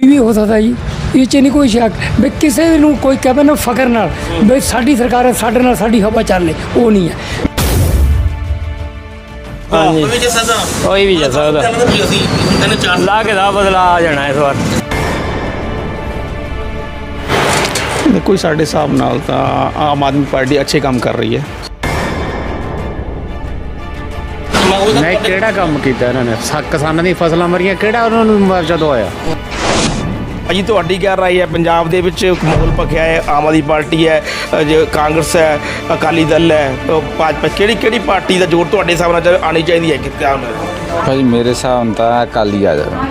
ਵੀ ਹੋ ਸਕਦਾ ਜੀ। ਇਹ ਚ ਨਹੀਂ ਕੋਈ ਸ਼ੱਕ ਵੀ ਕਿਸੇ ਨੂੰ ਕੋਈ ਕਹੇ ਨਾ ਫਕਰ ਨਾਲ ਵੀ ਸਾਡੀ ਸਰਕਾਰ ਹੈ ਸਾਡੇ ਨਾਲ ਸਾਡੀ ਹਵਾ ਚੱਲੇ ਉਹ ਨਹੀਂ ਹੈ। ਹਾਂਜੀ। ਕੋਈ ਜੇ ਸਦਾ ਕੋਈ ਵੀ ਜਾ ਸਕਦਾ। ਕਹਿੰਦਾ ਵੀ ਅਸੀਂ ਤਿੰਨ ਚਾਰ ਲਾ ਕੇ ਦਾ ਬਦਲਾ ਆ ਜਾਣਾ ਇਸ ਵਾਰ। ਦੇਖੋ ਜੀ, ਸਾਡੇ ਹਿਸਾਬ ਨਾਲ ਤਾਂ ਆਮ ਆਦਮੀ ਪਾਰਟੀ ਅੱਛੇ ਕੰਮ ਕਰ ਰਹੀ ਹੈ। ਮੈਂ ਕਿਹੜਾ ਕੰਮ ਕੀਤਾ ਇਹਨਾਂ ਨੇ? ਸਾ- ਕਿਸਾਨਾਂ ਦੀ ਫਸਲਾਂ ਮਰੀਆਂ ਕਿਹੜਾ ਉਹਨਾਂ ਨੂੰ ਮੁਆਵਜ਼ਾ ਦਵਾਇਆ? ਅਜੀ ਤੁਹਾਡੀ ਕੀ ਰਾਏ ਹੈ? ਪੰਜਾਬ ਦੇ ਵਿੱਚ ਇੱਕ ਮਾਹੌਲ ਭਖਿਆ ਹੈ ਆਮ ਆਦਮੀ ਪਾਰਟੀ ਹੈ ਕਾਂਗਰਸ ਹੈ ਅਕਾਲੀ ਦਲ ਹੈ ਭਾਜਪਾ ਕਿਹੜੀ ਕਿਹੜੀ ਪਾਰਟੀ ਦਾ ਜੋਰ ਤੁਹਾਡੇ ਹਿਸਾਬ ਨਾਲ ਚ- ਆਉਣੀ ਚਾਹੀਦੀ ਹੈ ਕਿ ਕਿਆ ਹੋਣਾ ਭਾਜੀ ਮੇਰੇ ਹਿਸਾਬ ਨਾਲ ਤਾਂ ਅਕਾਲੀ ਆ ਜਾਣਾ।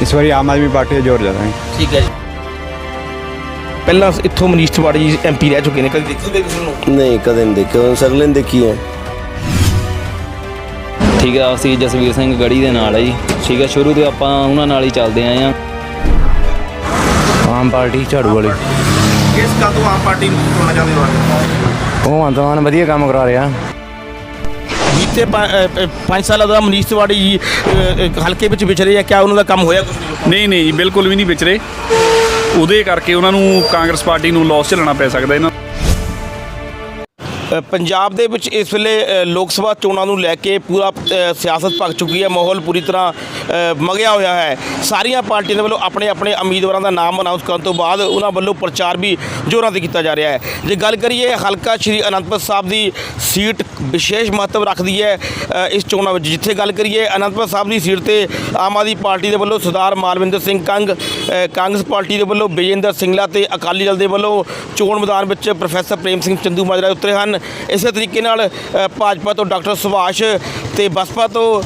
ਇਸ ਵਾਰੀ ਆਮ ਆਦਮੀ ਪਾਰਟੀ ਦਾ ਜ਼ੋਰ ਜ਼ਿਆਦਾ ਹੈ। ਠੀਕ ਹੈ ਜੀ। ਪਹਿਲਾਂ ਇੱਥੋਂ ਮਨੀਸ਼ ਤਿਵਾੜੀ ਜੀ ਐਮਪੀ ਰਹਿ ਚੁੱਕੇ ਨੇ ਕਦੀ ਦੇਖੋਗੇ ਕਿਸੇ ਨੂੰ? ਨਹੀਂ ਕਦੇ ਨਹੀਂ ਦੇਖਿਆ ਸਰਲੇ ਨੇ ਦੇਖੀ ਹੈ? ਠੀਕ ਹੈ ਅਸੀਂ ਜਸਵੀਰ ਸਿੰਘ ਗੜੀ ਦੇ ਨਾਲ ਹੈ ਜੀ। ਠੀਕ ਹੈ ਸ਼ੁਰੂ ਤੋਂ ਆਪਾਂ ਉਹਨਾਂ ਨਾਲ ਹੀ ਚੱਲਦੇ ਆਏ ਆ ਆਮ ਪਾਰਟੀ ਝਾੜੂ ਵਾਲੀ। ਕਿਸ ਗੱਲ ਤੋਂ ਆਮ ਪਾਰਟੀ ਨੂੰ ਚੁਣਨਾ ਚਾਹੁੰਦੇ ਹੋ ਉਹ ਅੰਦਵਾਨ ਵਧੀਆ ਕੰਮ ਕਰਾ ਰਿਹਾ। ਬੀਤੇ 5 ਸਾਲਾਂ ਦਾ ਮਨੀਸ਼ ਤਿਵਾੜੀ ਜੀ ਹਲਕੇ ਵਿੱਚ ਵਿਚਰੇ ਆ ਕਿਆ ਉਹਨਾਂ ਦਾ ਕੰਮ ਹੋਇਆ ਕੁਝ ਨਹੀਂ ਨਹੀਂ ਜੀ ਬਿਲਕੁਲ ਵੀ ਨਹੀਂ ਵਿਚਰੇ ਉਹਦੇ ਕਰਕੇ ਉਹਨਾਂ ਨੂੰ ਕਾਂਗਰਸ ਪਾਰਟੀ ਨੂੰ ਲਾਸ ਝੱਲਣਾ ਪੈ ਸਕਦਾ ਇਹਨਾਂ ਪੰਜਾਬ ਦੇ ਵਿੱਚ ਇਸ ਵੇਲੇ ਲੋਕ ਸਭਾ ਚੋਣਾਂ ਨੂੰ ਲੈ ਕੇ ਪੂਰਾ ਸਿਆਸਤ ਭਗ ਚੁੱਕੀ ਹੈ ਮਾਹੌਲ ਪੂਰੀ ਤਰ੍ਹਾਂ ਅ, ਮਗਿਆ ਹੋਇਆ ਹੈ। ਸਾਰੀਆਂ ਪਾਰਟੀਆਂ ਦੇ ਵੱਲੋਂ ਆਪਣੇ ਆਪਣੇ ਉਮੀਦਵਾਰਾਂ ਦਾ ਨਾਮ ਅਨਾਉਂਸ ਕਰਨ ਤੋਂ ਬਾਅਦ ਉਹਨਾਂ ਵੱਲੋਂ ਪ੍ਰਚਾਰ ਵੀ ਜ਼ੋਰਾਂ ਤੇ ਕੀਤਾ ਜਾ ਰਿਹਾ ਹੈ। ਜੇ ਗੱਲ ਕਰੀਏ ਹਲਕਾ ਸ਼੍ਰੀ ਅਨੰਦਪੁਰ ਸਾਹਿਬ ਦੀ ਸੀਟ ਵਿਸ਼ੇਸ਼ ਮਹੱਤਵ ਰੱਖਦੀ ਹੈ ਇਸ ਚੋਣਾਂ ਵਿੱਚ। ਜਿੱਥੇ ਗੱਲ ਕਰੀਏ ਅਨੰਦਪੁਰ ਸਾਹਿਬ ਦੀ ਸੀਟ ਤੇ ਆਮ ਆਦਮੀ ਪਾਰਟੀ ਦੇ ਵੱਲੋਂ ਸਰਦਾਰ ਮਾਲਵਿੰਦਰ ਸਿੰਘ ਕੰਗ ਕਾਂਗਰਸ ਪਾਰਟੀ ਦੇ ਵੱਲੋਂ ਵਿਜੇਂਦਰ ਸਿੰਗਲਾ ਤੇ ਅਕਾਲੀ ਦਲ ਦੇ ਵੱਲੋਂ ਚੋਣ ਮੈਦਾਨ ਵਿੱਚ ਪ੍ਰੋਫੈਸਰ ਪ੍ਰੇਮ ਸਿੰਘ ਚੰਦੂ ਮਾਜਰਾ ਉਤਰੇ ਹਨ। ਇਸੇ ਤਰੀਕੇ ਨਾਲ ਭਾਜਪਾ ਤੋਂ ਡਾਕਟਰ ਸੁਭਾਸ਼ ਤੇ ਬਸਪਾ ਤੋਂ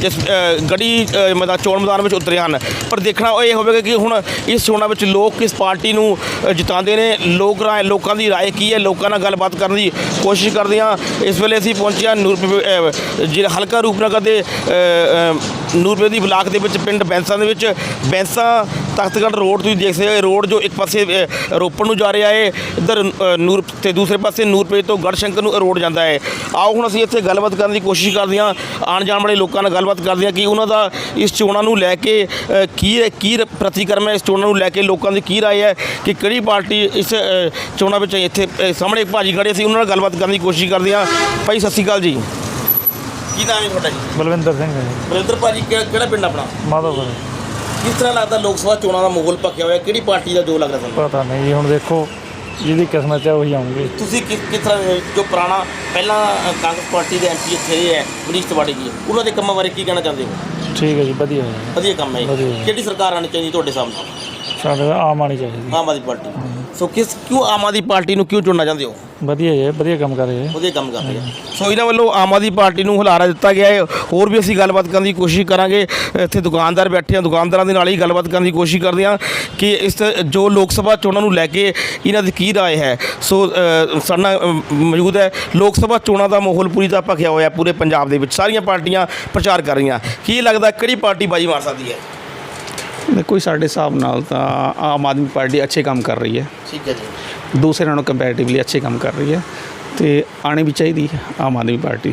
ਜਿਸ ਅ, ਗੜੀ ਮੈਦਾਨ ਚੋਣ ਮੈਦਾਨ ਵਿੱਚ ਉਤਰੇ ਹਨ। ਪਰ ਦੇਖਣਾ ਇਹ ਹੋਵੇਗਾ ਕਿ ਹੁਣ ਇਸ ਚੋਣਾਂ ਵਿੱਚ ਲੋਕ ਕਿਸ ਪਾਰਟੀ ਨੂੰ ਜਿਤਾਉਂਦੇ ਨੇ ਲੋਕ ਰਾਏ ਲੋਕਾਂ ਦੀ ਰਾਏ ਕੀ ਹੈ ਲੋਕਾਂ ਨਾਲ ਗੱਲਬਾਤ ਕਰਨ ਦੀ ਕੋਸ਼ਿਸ਼ ਕਰਦੇ ਹਾਂ। ਇਸ ਵੇਲੇ ਅਸੀਂ ਪਹੁੰਚੇ ਹਾਂ ਨੂਰ ਅ, ਜਿਹੜਾ ਹਲਕਾ ਰੂਪਨਗਰ ਦੇ ਨੂਰਪੇ ਦੀ ਬਲਾਕ ਦੇ ਵਿੱਚ ਪਿੰਡ ਬੈਂਸਾਂ ਦੇ ਵਿੱਚ। ਬੈਂਸਾਂ ਤਖਤਗੜ੍ਹ ਰੋਡ ਤੁਸੀਂ ਦੇਖ ਸਕਦੇ ਹੋ ਇਹ ਰੋਡ ਜੋ ਇੱਕ ਪਾਸੇ ਅ, ਰੋਪੜ ਨੂੰ ਜਾ ਰਿਹਾ ਹੈ ਇੱਧਰ ਨੂਰ ਤੇ ਦੂਸਰੇ ਪਾਸੇ ਨੂਰਪੁਰ ਤੋਂ ਗੜਸ਼ੰਕਰ ਨੂੰ ਇਹ ਰੋਡ ਜਾਂਦਾ ਹੈ। ਆਓ ਹੁਣ ਅਸੀਂ ਇੱਥੇ ਗੱਲਬਾਤ ਕਰਨ ਦੀ ਕੋਸ਼ਿਸ਼ ਕਰਦੇ ਹਾਂ। ਆਉਣ ਜਾਣ ਵਾਲੇ ਲੋਕਾਂ ਨਾਲ ਗੱਲਬਾਤ ਕਰਦੇ ਹਾਂ ਕਿ ਉਹਨਾਂ ਦਾ ਇਸ ਚੋਣਾਂ ਨੂੰ ਲੈ ਕੇ ਅ, ਕੀ ਕੀ ਪ੍ਰਤੀਕਰਮ ਹੈ ਇਸ ਚੋਣਾਂ ਨੂੰ ਲੈ ਕੇ ਲੋਕਾਂ ਦੀ ਕੀ ਰਾਏ ਹੈ ਕਿ ਕਿਹੜੀ ਪਾਰਟੀ ਇਸ ਅ, ਚੋਣਾਂ ਵਿੱਚ ਇੱਥੇ ਅ, ਸਾਹਮਣੇ ਭਾਜੀ ਖੜੇ ਸੀ ਉਹਨਾਂ ਨਾਲ ਗੱਲਬਾਤ ਕਰਨ ਦੀ ਕੋਸ਼ਿਸ਼ ਕਰਦੇ ਹਾਂ। ਭਾਈ ਸਤਿ ਸ਼੍ਰੀ ਅਕਾਲ ਜੀ। ਕੀ ਨਾਮ ਹੈ ਤੁਹਾਡਾ ਜੀ? ਬਲਵਿੰਦਰ ਸਿੰਘ ਹੈ ਜੀ, ਬਰਿੰਦਰ ਭਾਜੀ ਕਿਹੜਾ ਪਿੰਡ ਆਪਣਾ? ਮਾਧੋਪੁਰ ਕਿਸ ਤਰ੍ਹਾਂ ਲੱਗਦਾ ਲੋਕ ਸਭਾ ਚੋਣਾਂ ਦਾ ਮਾਹੌਲ ਪੱਕਿਆ ਹੋਇਆ? ਕਿਹੜੀ ਪਾਰਟੀ ਦਾ ਜੋ ਲੱਗਦਾ ਤੁਹਾਨੂੰ? ਪਤਾ ਨਹੀਂ ਜੀ ਹੁਣ ਦੇਖੋ ਜਿਹਦੀ ਕਿਸਮਤ ਹੈ ਉਹੀ ਆਉਂਗੇ ਤੁਸੀਂ ਕਿਸ ਕਿਸ ਤਰ੍ਹਾਂ ਜੋ ਪੁਰਾਣਾ ਪਹਿਲਾਂ ਅ, ਕਾਂਗਰਸ ਪਾਰਟੀ ਦੇ ਐਮਪੀ ਇੱਥੇ ਹੈ ਮਨੀਸ਼ ਤਿਵਾੜੀ ਜੀ ਉਹਨਾਂ ਦੇ ਕੰਮਾਂ ਬਾਰੇ ਕੀ ਕਹਿਣਾ ਚਾਹੁੰਦੇ ਹੋ ਠੀਕ ਹੈ ਜੀ ਵਧੀਆ ਹੈ। ਵਧੀਆ ਕੰਮ ਹੈ ਇਹ। ਵਧੀਆ। ਕਿਹੜੀ ਸਰਕਾਰ ਆਣੀ ਚਾਹੀਦੀ ਤੁਹਾਡੇ ਸਾਹਮਣੇ ਸਾਡੇ ਆਮ ਆਣੀ ਚਾਹੀਦੀ ਆਮ ਆਦਮੀ ਪਾਰਟੀ ਸੋ ਕਿਸ ਕਿਉਂ ਆਮ ਆਦਮੀ ਪਾਰਟੀ ਨੂੰ ਕਿਉਂ ਚੁਣਨਾ ਚਾਹੁੰਦੇ ਹੋ? ਵਧੀਆ ਹੈ ਵਧੀਆ ਕੰਮ ਕਰ ਰਹੇ ਹੈ ਵਧੀਆ ਕੰਮ ਕਰ ਰਹੀ ਹੈ ਸੋ ਇਹਨਾਂ ਵੱਲੋਂ ਆਮ ਆਦਮੀ ਪਾਰਟੀ ਨੂੰ ਹੁਲਾਰਾ ਦਿੱਤਾ ਗਿਆ ਹੈ। ਹੋਰ ਵੀ ਅਸੀਂ ਗੱਲਬਾਤ ਕਰਨ ਦੀ ਕੋਸ਼ਿਸ਼ ਕਰਾਂਗੇ। ਇੱਥੇ ਦੁਕਾਨਦਾਰ ਬੈਠੇ ਆ ਦੁਕਾਨਦਾਰਾਂ ਦੇ ਨਾਲ ਹੀ ਗੱਲਬਾਤ ਕਰਨ ਦੀ ਕੋਸ਼ਿਸ਼ ਕਰਦੇ ਹਾਂ ਕਿ ਇਸ ਜੋ ਲੋਕ ਸਭਾ ਚੋਣਾਂ ਨੂੰ ਲੈ ਕੇ ਇਹਨਾਂ ਦੀ ਕੀ ਰਾਏ ਹੈ। ਸੋ ਅ, ਸਾਡੇ ਨਾਲ ਅ, ਮੌਜੂਦ ਹੈ। ਲੋਕ ਸਭਾ ਚੋਣਾਂ ਦਾ ਮਾਹੌਲ ਪੂਰੀ ਤਰ੍ਹਾਂ ਭਖਿਆ ਹੋਇਆ ਪੂਰੇ ਪੰਜਾਬ ਦੇ ਵਿੱਚ ਸਾਰੀਆਂ ਪਾਰਟੀਆਂ ਪ੍ਰਚਾਰ ਕਰ ਰਹੀਆਂ। ਕੀ ਲੱਗਦਾ ਕਿਹੜੀ ਪਾਰਟੀ ਬਾਜੀ ਮਾਰ ਸਕਦੀ ਹੈ? ਦੇਖੋ ਸਾਡੇ ਹਿਸਾਬ ਨਾਲ ਤਾਂ ਆਮ ਆਦਮੀ ਪਾਰਟੀ ਅੱਛੇ ਕੰਮ ਕਰ ਰਹੀ ਹੈ। ਠੀਕ ਹੈ ਜੀ। ਦੂਸਰੇ ਨਾਲੋਂ ਕੰਪੈਰੀਟਿਵਲੀ ਅੱਛੇ ਕੰਮ ਕਰ ਰਹੀ ਹੈ ਤੇ ਆਣੀ ਵੀ ਚਾਹੀਦੀ ਹੈ ਆਮ ਆਦਮੀ ਪਾਰਟੀ।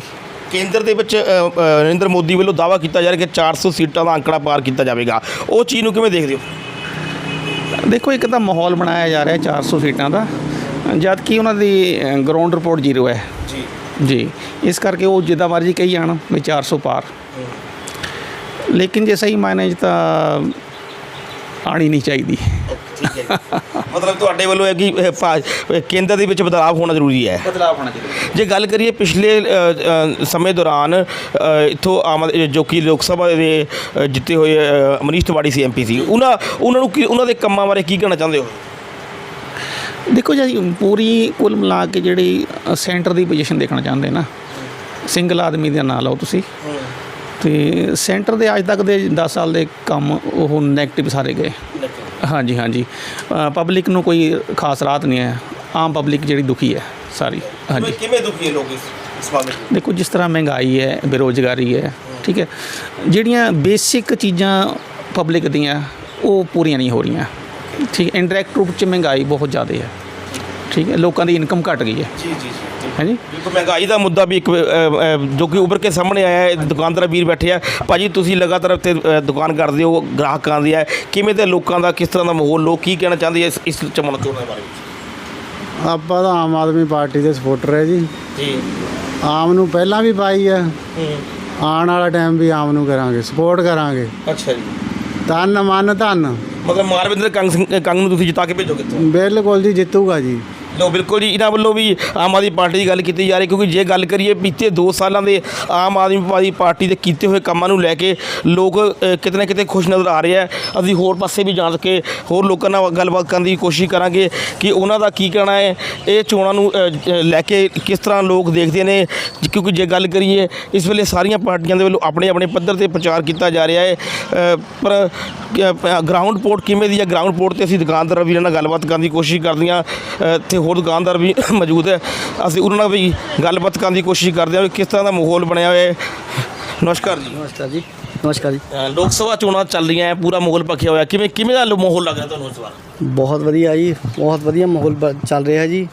ਕੇਂਦਰ ਦੇ ਵਿੱਚ ਨਰਿੰਦਰ ਮੋਦੀ ਵੱਲੋਂ ਦਾਅਵਾ ਕੀਤਾ ਜਾ ਰਿਹਾ ਕਿ 400 ਸੀਟਾਂ ਦਾ ਅੰਕੜਾ ਪਾਰ ਕੀਤਾ ਜਾਵੇਗਾ। ਉਹ ਚੀਜ਼ ਨੂੰ ਕਿਵੇਂ ਦੇਖਦੇ ਹੋ? ਦੇਖੋ ਇੱਕ ਤਾਂ ਮਾਹੌਲ ਬਣਾਇਆ ਜਾ ਰਿਹਾ 400 ਸੀਟਾਂ ਦਾ। ਜਦ ਕਿ ਉਹਨਾਂ ਦੀ ਗਰਾਊਂਡ ਰਿਪੋਰਟ ਜ਼ੀਰੋ ਹੈ। ਜੀ। ਜੀ। ਇਸ ਕਰਕੇ ਉਹ ਜਿੱਦਾਂ ਮਰਜ਼ੀ ਕਹੀ ਜਾਣ ਵੀ 400 ਪਾਰ। ਲੇਕਿਨ ਜੇ ਸਹੀ ਮਾਇਨੇ 'ਚ ਤਾਂ ਆਣੀ ਨਹੀਂ ਚਾਹੀਦੀ। ਠੀਕ ਹੈ ਮਤਲਬ ਤੁਹਾਡੇ ਵੱਲੋਂ ਹੈ ਕਿ ਭਾ- ਕੇਂਦਰ ਦੇ ਵਿੱਚ ਬਦਲਾਅ ਹੋਣਾ ਜ਼ਰੂਰੀ ਹੈ? ਬਦਲਾਅ ਹੋਣਾ ਚਾਹੀਦਾ ਜੇ ਗੱਲ ਕਰੀਏ ਪਿਛਲੇ ਅ, ਅ, ਸਮੇਂ ਦੌਰਾਨ ਅ, ਇੱਥੋਂ ਆਮ ਆਦ- ਜੋ ਕਿ ਲੋਕ ਸਭਾ ਦੇ ਅ, ਜਿੱਤੇ ਹੋਏ ਅ, ਮਨੀਸ਼ ਤਿਵਾੜੀ ਸੀ ਐਮਪੀ ਸੀ ਉਹਨਾਂ ਉਹਨਾਂ ਨੂੰ ਕੀ ਉਹਨਾਂ ਦੇ ਕੰਮਾਂ ਬਾਰੇ ਕੀ ਕਹਿਣਾ ਚਾਹੁੰਦੇ ਹੋ? ਦੇਖੋ ਜੀ ਅਸੀਂ ਪੂਰੀ ਕੁੱਲ ਮਿਲਾ ਕੇ ਜਿਹੜੀ ਸੈਂਟਰ ਦੀ ਪੋਜੀਸ਼ਨ ਦੇਖਣਾ ਚਾਹੁੰਦੇ ਨਾ। ਸਿੰਗਲ ਆਦਮੀ ਦਾ ਨਾਂ ਲਓ ਤੁਸੀਂ। ਤੇ ਸੈਂਟਰ ਦੇ ਅੱਜ ਤੱਕ ਦੇ 10 ਸਾਲ ਦੇ ਕੰਮ ਉਹ ਨੈਗੇਟਿਵ ਸਾਰੇ ਗਏ। ਹਾਂਜੀ ਹਾਂਜੀ। ਪਬਲਿਕ ਨੂੰ ਕੋਈ ਖਾਸ ਰਾਹਤ ਨਹੀਂ ਹੈ। ਆਮ ਪਬਲਿਕ ਜਿਹੜੀ ਦੁਖੀ ਹੈ ਸਾਰੀ। ਹਾਂਜੀ। ਕਿਵੇਂ ਦੁਖੀ ਹੈ ਲੋਕ ਇਸ ਬਾਰੇ ਦੇਖੋ ਜਿਸ ਤਰ੍ਹਾਂ ਮਹਿੰਗਾਈ ਹੈ ਬੇਰੋਜ਼ਗਾਰੀ ਹੈ ਠੀਕ ਹੈ। ਜਿਹੜੀਆਂ ਬੇਸਿਕ ਚੀਜ਼ਾਂ ਪਬਲਿਕ ਦੀਆਂ ਉਹ ਪੂਰੀਆਂ ਨਹੀਂ ਹੋ ਰਹੀਆਂ। ਠੀਕ ਇਨਡਾਇਰੈਕਟ ਰੂਪ ਚ ਮਹਿੰਗਾਈ ਬਹੁਤ ਜ਼ਿਆਦਾ ਹੈ। ਠੀਕ ਹੈ। ਲੋਕਾਂ ਦੀ ਇਨਕਮ ਘਟ ਗਈ ਹੈ। ਜੀ ਜੀ। ਹਾਂਜੀ? ਬਿਲਕੁਲ ਮਹਿੰਗਾਈ ਦਾ ਮੁੱਦਾ ਵੀ ਇੱਕ ਜੋ ਕਿ ਉੱਭਰ ਕੇ ਸਾਹਮਣੇ ਆਇਆ ਹੈ ਦੁਕਾਨਦਾਰ ਵੀਰ ਬੈਠੇ ਆ। ਭਾਜੀ ਤੁਸੀਂ ਲਗਾਤਾਰ ਅ, ਦੁਕਾਨ ਕਰਦੇ ਹੋ ਗ੍ਰਾਹਕਾਂ ਦੀ ਹੈ। ਕਿਵੇਂ ਤੇ ਲੋਕਾਂ ਦਾ ਕਿਸ ਤਰ੍ਹਾਂ ਦਾ ਮਾਹੌਲ ਲੋਕ ਕੀ ਕਹਿਣਾ ਚਾਹੁੰਦੇ ਇਸ ਇਸ ਚਮਨ ਚੋਣ ਦੇ ਬਾਰੇ ਆਪਾਂ ਤਾਂ ਆਮ ਆਦਮੀ ਪਾਰਟੀ ਦੇ ਸਪੋਰਟਰ ਹੈ ਜੀ। ਜੀ। ਆਮ ਨੂੰ ਪਹਿਲਾਂ ਵੀ ਪਾਈ ਹੈ। ਆਉਣ ਵਾਲਾ ਟਾਈਮ ਵੀ ਆਮ ਨੂੰ ਕਰਾਂਗੇ ਸਪੋਰਟ ਕਰਾਂਗੇ। ਅੱਛਾ ਜੀ। ਧੰਨ ਮਨ ਧੰਨ। ਮਤਲਬ ਮਾਰਵਿੰਦਰ ਕੰਗ ਕੰਗ ਨੂੰ ਤੁਸੀਂ ਜਿਤਾ ਕੇ ਭੇਜੋਗੇ ਬਿਲਕੁਲ ਜੀ ਜਿੱਤੂਗਾ ਜੀ। ਲੋ, ਬਿਲਕੁਲ ਜੀ, ਇਹਨਾਂ ਵੱਲੋਂ ਵੀ ਆਮ ਆਦਮੀ ਪਾਰਟੀ ਦੀ ਗੱਲ ਕੀਤੀ ਜਾ ਰਹੀ ਕਿਉਂਕਿ ਜੇ ਗੱਲ ਕਰੀਏ ਬੀਤੇ 2 ਸਾਲਾਂ ਦੇ ਆਮ ਆਦਮੀ ਪਾਰਟੀ ਪਾਰਟੀ ਦੇ ਕੀਤੇ ਹੋਏ ਕੰਮਾਂ ਨੂੰ ਲੈ ਕੇ ਲੋਕ ਕਿਤੇ ਨਾ ਕਿਤੇ ਖੁਸ਼ ਨਜ਼ਰ ਆ ਰਹੇ ਆ ਅਸੀਂ ਹੋਰ ਪਾਸੇ ਵੀ ਜਾਣ ਕੇ ਹੋਰ ਲੋਕਾਂ ਨਾਲ ਗੱਲਬਾਤ ਕਰਨ ਦੀ ਕੋਸ਼ਿਸ਼ ਕਰਾਂਗੇ ਕਿ ਉਹਨਾਂ ਦਾ ਕੀ ਕਹਿਣਾ ਹੈ, ਇਹ ਚੋਣਾਂ ਨੂੰ ਲੈ ਕੇ ਕਿਸ ਤਰ੍ਹਾਂ ਲੋਕ ਦੇਖਦੇ ਨੇ। ਕਿਉਂਕਿ ਜੇ ਗੱਲ ਕਰੀਏ, ਇਸ ਵੇਲੇ ਸਾਰੀਆਂ ਪਾਰਟੀਆਂ ਦੇ ਵੱਲੋਂ ਆਪਣੇ ਆਪਣੇ ਪੱਧਰ ਤੇ ਪ੍ਰਚਾਰ ਕੀਤਾ ਜਾ ਰਿਹਾ ਹੈ ਪਰ ਗਰਾਊਂਡ ਰਿਪੋਰਟ ਕਿਵੇਂ ਦੀ ਹੈ? ਗਰਾਊਂਡ ਰਿਪੋਰਟ ਤੇ ਅਸੀਂ ਦੁਕਾਨਦਾਰ ਵੀਰਾਂ ਨਾਲ ਗੱਲਬਾਤ ਕਰਨ ਦੀ ਕੋਸ਼ਿਸ਼ ਕਰਦੇ ਹਾਂ ਇੱਥੇ ਹੋਰ ਦੁਕਾਨਦਾਰ ਵੀ ਮੌਜੂਦ ਹੈ। ਅਸੀਂ ਉਹਨਾਂ ਨਾਲ ਵੀ ਗੱਲਬਾਤ ਕਰਨ ਦੀ ਕੋਸ਼ਿਸ਼ ਕਰਦੇ ਹਾਂ ਵੀ ਕਿਸ ਤਰ੍ਹਾਂ ਦਾ ਮਾਹੌਲ ਬਣਿਆ ਹੋਇਆ ਹੈ। ਨਮਸਕਾਰ ਜੀ। ਨਮਸਕਾਰ ਜੀ। ਨਮਸਕਾਰ ਜੀ। ਲੋਕ ਸਭਾ ਚੋਣਾਂ ਚੱਲ ਰਹੀਆਂ ਹੈ ਪੂਰਾ ਮਾਹੌਲ ਪੱਕਿਆ ਹੋਇਆ। ਕਿਵੇਂ ਕਿਵੇਂ ਦਾ ਮਾਹੌਲ ਲੱਗ ਰਿਹਾ ਤੁਹਾਨੂੰ ਇਸ ਵਾਰ? ਬਹੁਤ ਵਧੀਆ ਜੀ ਬਹੁਤ ਵਧੀਆ ਮਾਹੌਲ ਚੱਲ ਰਿਹਾ ਜੀ।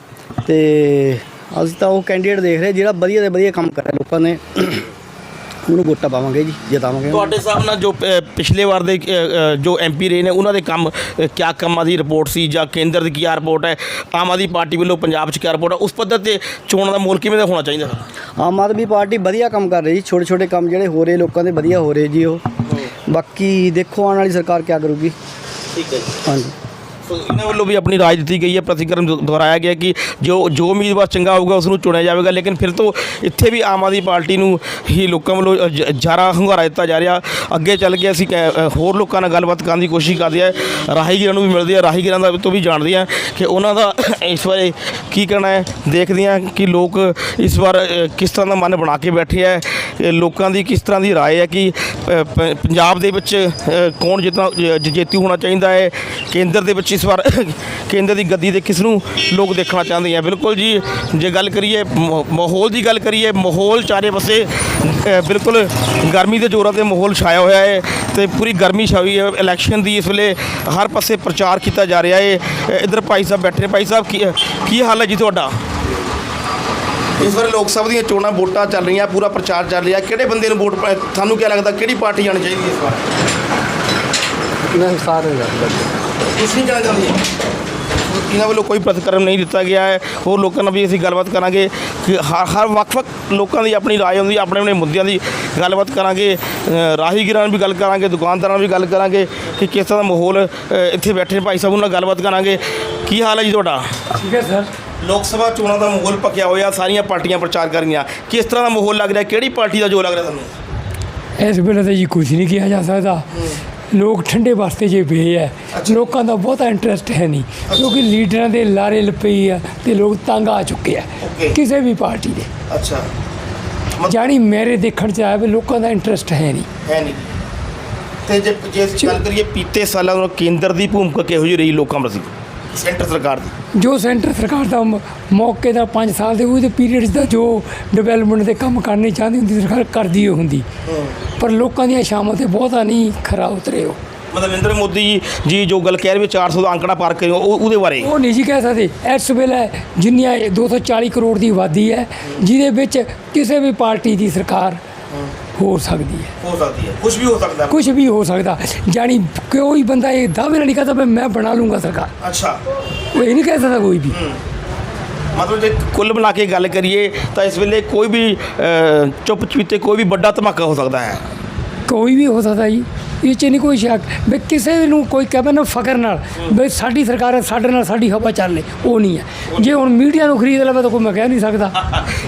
ਤੇ ਅਸੀਂ ਤਾਂ ਉਹ ਕੈਂਡੀਡੇਟ ਦੇਖ ਰਹੇ ਜਿਹੜਾ ਵਧੀਆ ਤੇ ਵਧੀਆ ਕੰਮ ਕਰ ਰਿਹਾ ਲੋਕਾਂ ਨੇ। ਉਹਨੂੰ ਵੋਟਾਂ ਪਾਵਾਂਗੇ ਜੀ ਜਿਤਾਵਾਂਗੇ ਤੁਹਾਡੇ ਹਿਸਾਬ ਨਾਲ ਜੋ ਅ, ਪਿਛਲੇ ਵਾਰ ਦੇ ਅ, ਅ, ਜੋ ਐਮਪੀ ਰਹੇ ਨੇ ਉਹਨਾਂ ਦੇ ਕੰਮ ਅ, ਕਿਆ ਕੰਮਾਂ ਦੀ ਰਿਪੋਰਟ ਸੀ ਜਾਂ ਕੇਂਦਰ ਦੀ ਕੀ ਰਿਪੋਰਟ ਹੈ? ਆਮ ਆਦਮੀ ਪਾਰਟੀ ਵੱਲੋਂ ਪੰਜਾਬ 'ਚ ਕਿਆ ਰਿਪੋਰਟ ਹੈ? ਉਸ ਪੱਧਰ ਤੇ ਚੋਣਾਂ ਦਾ ਮਾਹੌਲ ਕਿਵੇਂ ਦਾ ਹੋਣਾ ਚਾਹੀਦਾ? ਆਮ ਆਦਮੀ ਪਾਰਟੀ ਵਧੀਆ ਕੰਮ ਕਰ ਰਹੀ ਜੀ ਛੋਟੇ ਛੋਟੇ ਕੰਮ ਜਿਹੜੇ ਹੋ ਰਹੇ ਲੋਕਾਂ ਦੇ ਵਧੀਆ ਹੋ ਰਹੇ ਜੀ ਉਹ। ਬਾਕੀ ਦੇਖੋ ਆਉਣ ਵਾਲੀ ਸਰਕਾਰ ਕੀ ਕਰੂਗੀ। ਠੀਕ ਹੈ ਜੀ। ਹਾਂਜੀ। ਸੋ ਇਹਨਾਂ ਵੱਲੋਂ ਵੀ ਆਪਣੀ ਰਾਏ ਦਿੱਤੀ ਗਈ ਹੈ, ਪ੍ਰਤੀਕਰਮ ਦੁਹਰਾਇਆ ਗਿਆ ਕਿ ਜੋ ਜੋ ਉਮੀਦਵਾਰ ਚੰਗਾ ਹੋਊਗਾ ਉਸ ਨੂੰ ਚੁਣਿਆ ਜਾਵੇਗਾ, ਲੇਕਿਨ ਫਿਰ ਤੋਂ ਇੱਥੇ ਵੀ ਆਮ ਆਦਮੀ ਪਾਰਟੀ ਨੂੰ ਹੀ ਲੋਕਾਂ ਵੱਲੋਂ ਜ- ਜਾਰਾ ਹੰਗਾਰਾ ਦਿੱਤਾ ਜਾ ਰਿਹਾ। ਅੱਗੇ ਚੱਲ ਕੇ ਅਸੀਂ ਕਹਿ- ਹੋਰ ਲੋਕਾਂ ਨਾਲ ਗੱਲਬਾਤ ਕਰਨ ਦੀ ਕੋਸ਼ਿਸ਼ ਕਰਦੇ ਆ ਰਾਹੀਗੀਰਾਂ ਨੂੰ ਵੀ ਮਿਲਦੇ ਆ ਰਾਹੀਗੀਰਾਂ ਦਾ ਤੋਂ ਵੀ ਜਾਣਦੇ ਆ ਕਿ ਉਹਨਾਂ ਦਾ ਇਸ ਬਾਰੇ ਕੀ ਕਹਿਣਾ ਹੈ। ਦੇਖਦੇ ਆ ਕਿ ਲੋਕ ਇਸ ਵਾਰ ਕਿਸ ਤਰ੍ਹਾਂ ਦਾ ਮਨ ਬਣਾ ਕੇ ਬੈਠੇ ਆ ਲੋਕਾਂ ਦੀ ਕਿਸ ਤਰ੍ਹਾਂ ਦੀ ਰਾਏ ਹੈ ਕਿ ਪੰਜਾਬ ਦੇ ਵਿੱਚ ਕੌਣ ਜਿੱਤਣਾ ਜੇਤੂ ਹੋਣਾ ਚਾਹੀਦਾ ਹੈ। ਕੇਂਦਰ ਦੇ ਵਿੱਚ ਇਸ ਵਾਰ ਕੇਂਦਰ ਦੀ ਗੱਦੀ ਤੇ ਕਿਸ ਨੂੰ ਲੋਕ ਦੇਖਣਾ ਚਾਹੁੰਦੇ ਆ? ਬਿਲਕੁਲ ਜੀ ਜੇ ਗੱਲ ਕਰੀਏ ਮ- ਮਾਹੌਲ ਦੀ ਗੱਲ ਕਰੀਏ ਮਾਹੌਲ ਚਾਰੇ ਪਾਸੇ ਬਿਲਕੁਲ ਗਰਮੀ ਦੇ ਜ਼ੋਰਾਂ ਤੇ ਮਾਹੌਲ ਛਾਇਆ ਹੋਇਆ ਹੈ ਤੇ ਪੂਰੀ ਗਰਮੀ ਛਾਈ ਹੈ। ਇਲੈਕਸ਼ਨ ਦੀ ਇਸ ਵੇਲੇ ਹਰ ਪਾਸੇ ਪ੍ਰਚਾਰ ਕੀਤਾ ਜਾ ਰਿਹਾ ਹੈ ਇੱਧਰ ਭਾਈ ਸਾਹਿਬ ਬੈਠੇ ਨੇ। ਭਾਈ ਸਾਹਿਬ ਕੀ ਕੀ ਹਾਲ ਹੈ ਜੀ ਤੁਹਾਡਾ? ਇਸ ਵਾਰ ਲੋਕ ਸਭਾ ਦੀਆਂ ਚੋਣਾਂ ਵੋਟਾਂ ਚੱਲ ਰਹੀਆਂ ਪੂਰਾ ਪ੍ਰਚਾਰ ਚੱਲ ਰਿਹਾ। ਕਿਹੜੇ ਬੰਦੇ ਨੂੰ ਵੋਟ ਪਾ- ਤੁਹਾਨੂੰ ਕੀ ਲੱਗਦਾ ਕਿਹੜੀ ਪਾਰਟੀ ਜਾਣੀ ਚਾਹੀਦੀ ਹੈ ਇਸ ਵਾਰ? ਨਹੀਂ ਸਾਰੇ ਤੁਸੀਂ ਕਹਿਣਾ ਚਾਹੁੰਦੇ ਹੋ ਇਹਨਾਂ ਵੱਲੋਂ ਕੋਈ ਪ੍ਰਤੀਕਰਮ ਨਹੀਂ ਦਿੱਤਾ ਗਿਆ ਹੈ। ਹੋਰ ਲੋਕਾਂ ਨਾਲ ਵੀ ਅਸੀਂ ਗੱਲਬਾਤ ਕਰਾਂਗੇ ਕਿ ਹਰ ਹਰ ਵੱਖ-ਵੱਖ ਲੋਕਾਂ ਦੀ ਆਪਣੀ ਰਾਏ ਹੁੰਦੀ ਹੈ ਆਪਣੇ ਆਪਣੇ ਮੁੱਦਿਆਂ ਦੀ ਗੱਲਬਾਤ ਕਰਾਂਗੇ। ਰਾਹੀਗੀਰਾਂ ਨਾਲ ਵੀ ਗੱਲ ਕਰਾਂਗੇ ਦੁਕਾਨਦਾਰਾਂ ਨਾਲ ਵੀ ਗੱਲ ਕਰਾਂਗੇ ਕਿ ਕਿਸ ਤਰ੍ਹਾਂ ਦਾ ਮਾਹੌਲ ਇੱਥੇ ਬੈਠੇ ਭਾਈ ਸਾਹਿਬ ਨਾਲ ਗੱਲਬਾਤ ਕਰਾਂਗੇ। ਕੀ ਹਾਲ ਹੈ ਜੀ ਤੁਹਾਡਾ? ਠੀਕ ਹੈ ਸਰ। ਲੋਕ ਸਭਾ ਚੋਣਾਂ ਦਾ ਮਾਹੌਲ ਪੱਕਿਆ ਹੋਇਆ ਸਾਰੀਆਂ ਪਾਰਟੀਆਂ ਪ੍ਰਚਾਰ ਕਰ ਰਹੀਆਂ। ਕਿਸ ਤਰ੍ਹਾਂ ਦਾ ਮਾਹੌਲ ਲੱਗ ਰਿਹਾ? ਕਿਹੜੀ ਪਾਰਟੀ ਦਾ ਜੋ ਲੱਗ ਰਿਹਾ ਤੁਹਾਨੂੰ? ਇਸ ਵੇਲੇ ਤਾਂ ਜੀ ਕੁਝ ਨਹੀਂ ਕਿਹਾ ਜਾ ਸਕਦਾ। ਲੋਕ ਠੰਡੇ ਵਾਸਤੇ ਜੇ ਪਏ ਹੈ ਲੋਕਾਂ ਦਾ ਬਹੁਤਾ ਇੰਟਰਸਟ ਹੈ ਨਹੀਂ ਕਿਉਂਕਿ ਲੀਡਰਾਂ ਦੇ ਲਾਰੇ ਲੱਪਈ ਆ ਤੇ ਲੋਕ ਤੰਗ ਆ ਚੁੱਕੇ ਆ. ਕਿਸੇ ਵੀ ਪਾਰਟੀ ਦੇ। ਅੱਛਾ। ਜਾਣੀ ਮੇਰੇ ਦੇਖਣ ਚ ਆਇਆ ਵੀ ਲੋਕਾਂ ਦਾ ਇੰਟਰਸਟ ਹੈ ਨਹੀਂ। ਹੈ ਨਹੀਂ। ਤੇ ਜੇ ਜੇ ਗੱਲ ਕਰੀਏ ਪੀਤੇ ਸਾਲਾਂ ਤੋਂ ਕੇਂਦਰ ਦੀ ਭੂਮਿਕਾ ਕਿਹੋ ਜਿਹੀ ਰਹੀ ਲੋਕਾਂ ਪ੍ਰਤੀ ਸੈਂਟਰ ਸਰਕਾਰ ਦੀ। ਜੋ ਸੈਂਟਰ ਸਰਕਾਰ ਦਾ ਮ- ਮੌਕੇ ਦਾ 5 ਸਾਲ ਦੇ ਉਹਦੇ ਪੀਰੀਅਡਸ ਦਾ ਜੋ ਡਿਵੈਲਪਮੈਂਟ ਦੇ ਕੰਮ ਕਰਨੇ ਚਾਹੁੰਦੀ ਹੁੰਦੀ ਸਰਕਾਰ ਕਰਦੀ ਓ ਹੁੰਦੀ। ਪਰ ਲੋਕਾਂ ਦੀਆਂ ਸ਼ਾਮਾਂ ਤੇ ਬਹੁਤਾ ਨਹੀਂ ਖਰਾ ਉਤਰੇ ਉਹ। ਮਤਲਬ ਨਰਿੰਦਰ ਮੋਦੀ ਜੀ ਜੋ ਗੱਲ ਕਹਿ ਰਹੇ ਵੀ 400 ਦਾ ਅੰਕੜਾ ਪਾਰ ਕਰਿਓ ਉਹ ਉਹਦੇ ਬਾਰੇ। ਉਹ ਨਹੀਂ ਜੀ ਕਹਿ ਸਕਦੇ। ਇਸ ਵੇਲੇ ਜਿੰਨੀਆਂ ਇਹ 240 ਕਰੋੜ ਦੀ ਆਬਾਦੀ ਹੈ ਜਿਹਦੇ ਵਿੱਚ ਕਿਸੇ ਵੀ ਪਾਰਟੀ ਦੀ ਸਰਕਾਰ ਹੋ ਸਕਦੀ ਹੈ। ਹੋ ਸਕਦੀ ਹੈ। ਕੁਝ ਵੀ ਹੋ ਸਕਦਾ। ਹੈ। ਕੁਝ ਵੀ ਹੋ ਸਕਦਾ। ਜਾਣੀ ਕੋਈ ਬੰਦਾ ਇਹ ਦਾਅਵੇ ਨਾਲ ਨਹੀਂ ਕਹਦਾ ਵੀ ਮੈਂ ਬਣਾ ਲੂੰਗਾ ਸਰਕਾਰ। ਅੱਛਾ। ਉਹ ਇਹ ਨਹੀਂ ਕਹਿ ਸਕਦਾ ਕੋਈ ਵੀ। ਮਤਲਬ ਜੇ ਕੁੱਲ ਬਣਾ ਕੇ ਗੱਲ ਕਰੀਏ ਤਾਂ ਇਸ ਵੇਲੇ ਕੋਈ ਵੀ ਚੁੱਪ ਚਪੀਤੇ ਕੋਈ ਵੀ ਵੱਡਾ ਧਮਾਕਾ ਹੋ ਸਕਦਾ ਹੈ। ਕੋਈ ਵੀ ਹੋ ਸਕਦਾ ਜੀ। ਇਹ ਚ ਨਹੀਂ ਕੋਈ ਸ਼ੱਕ ਵੀ ਕਿਸੇ ਨੂੰ ਕੋਈ ਕਹੇ ਨਾ ਫਕਰ ਨਾਲ ਵੀ ਸਾਡੀ ਸਰਕਾਰ ਹੈ ਸਾਡੇ ਨਾਲ ਸਾਡੀ ਹਵਾ ਚੱਲੇ ਉਹ ਨਹੀਂ ਹੈ। ਜੇ ਹੁਣ ਮੀਡੀਆ ਨੂੰ ਖਰੀਦ ਲਵੇ ਤਾਂ ਕੋਈ ਮੈਂ ਕਹਿ ਨਹੀਂ ਸਕਦਾ।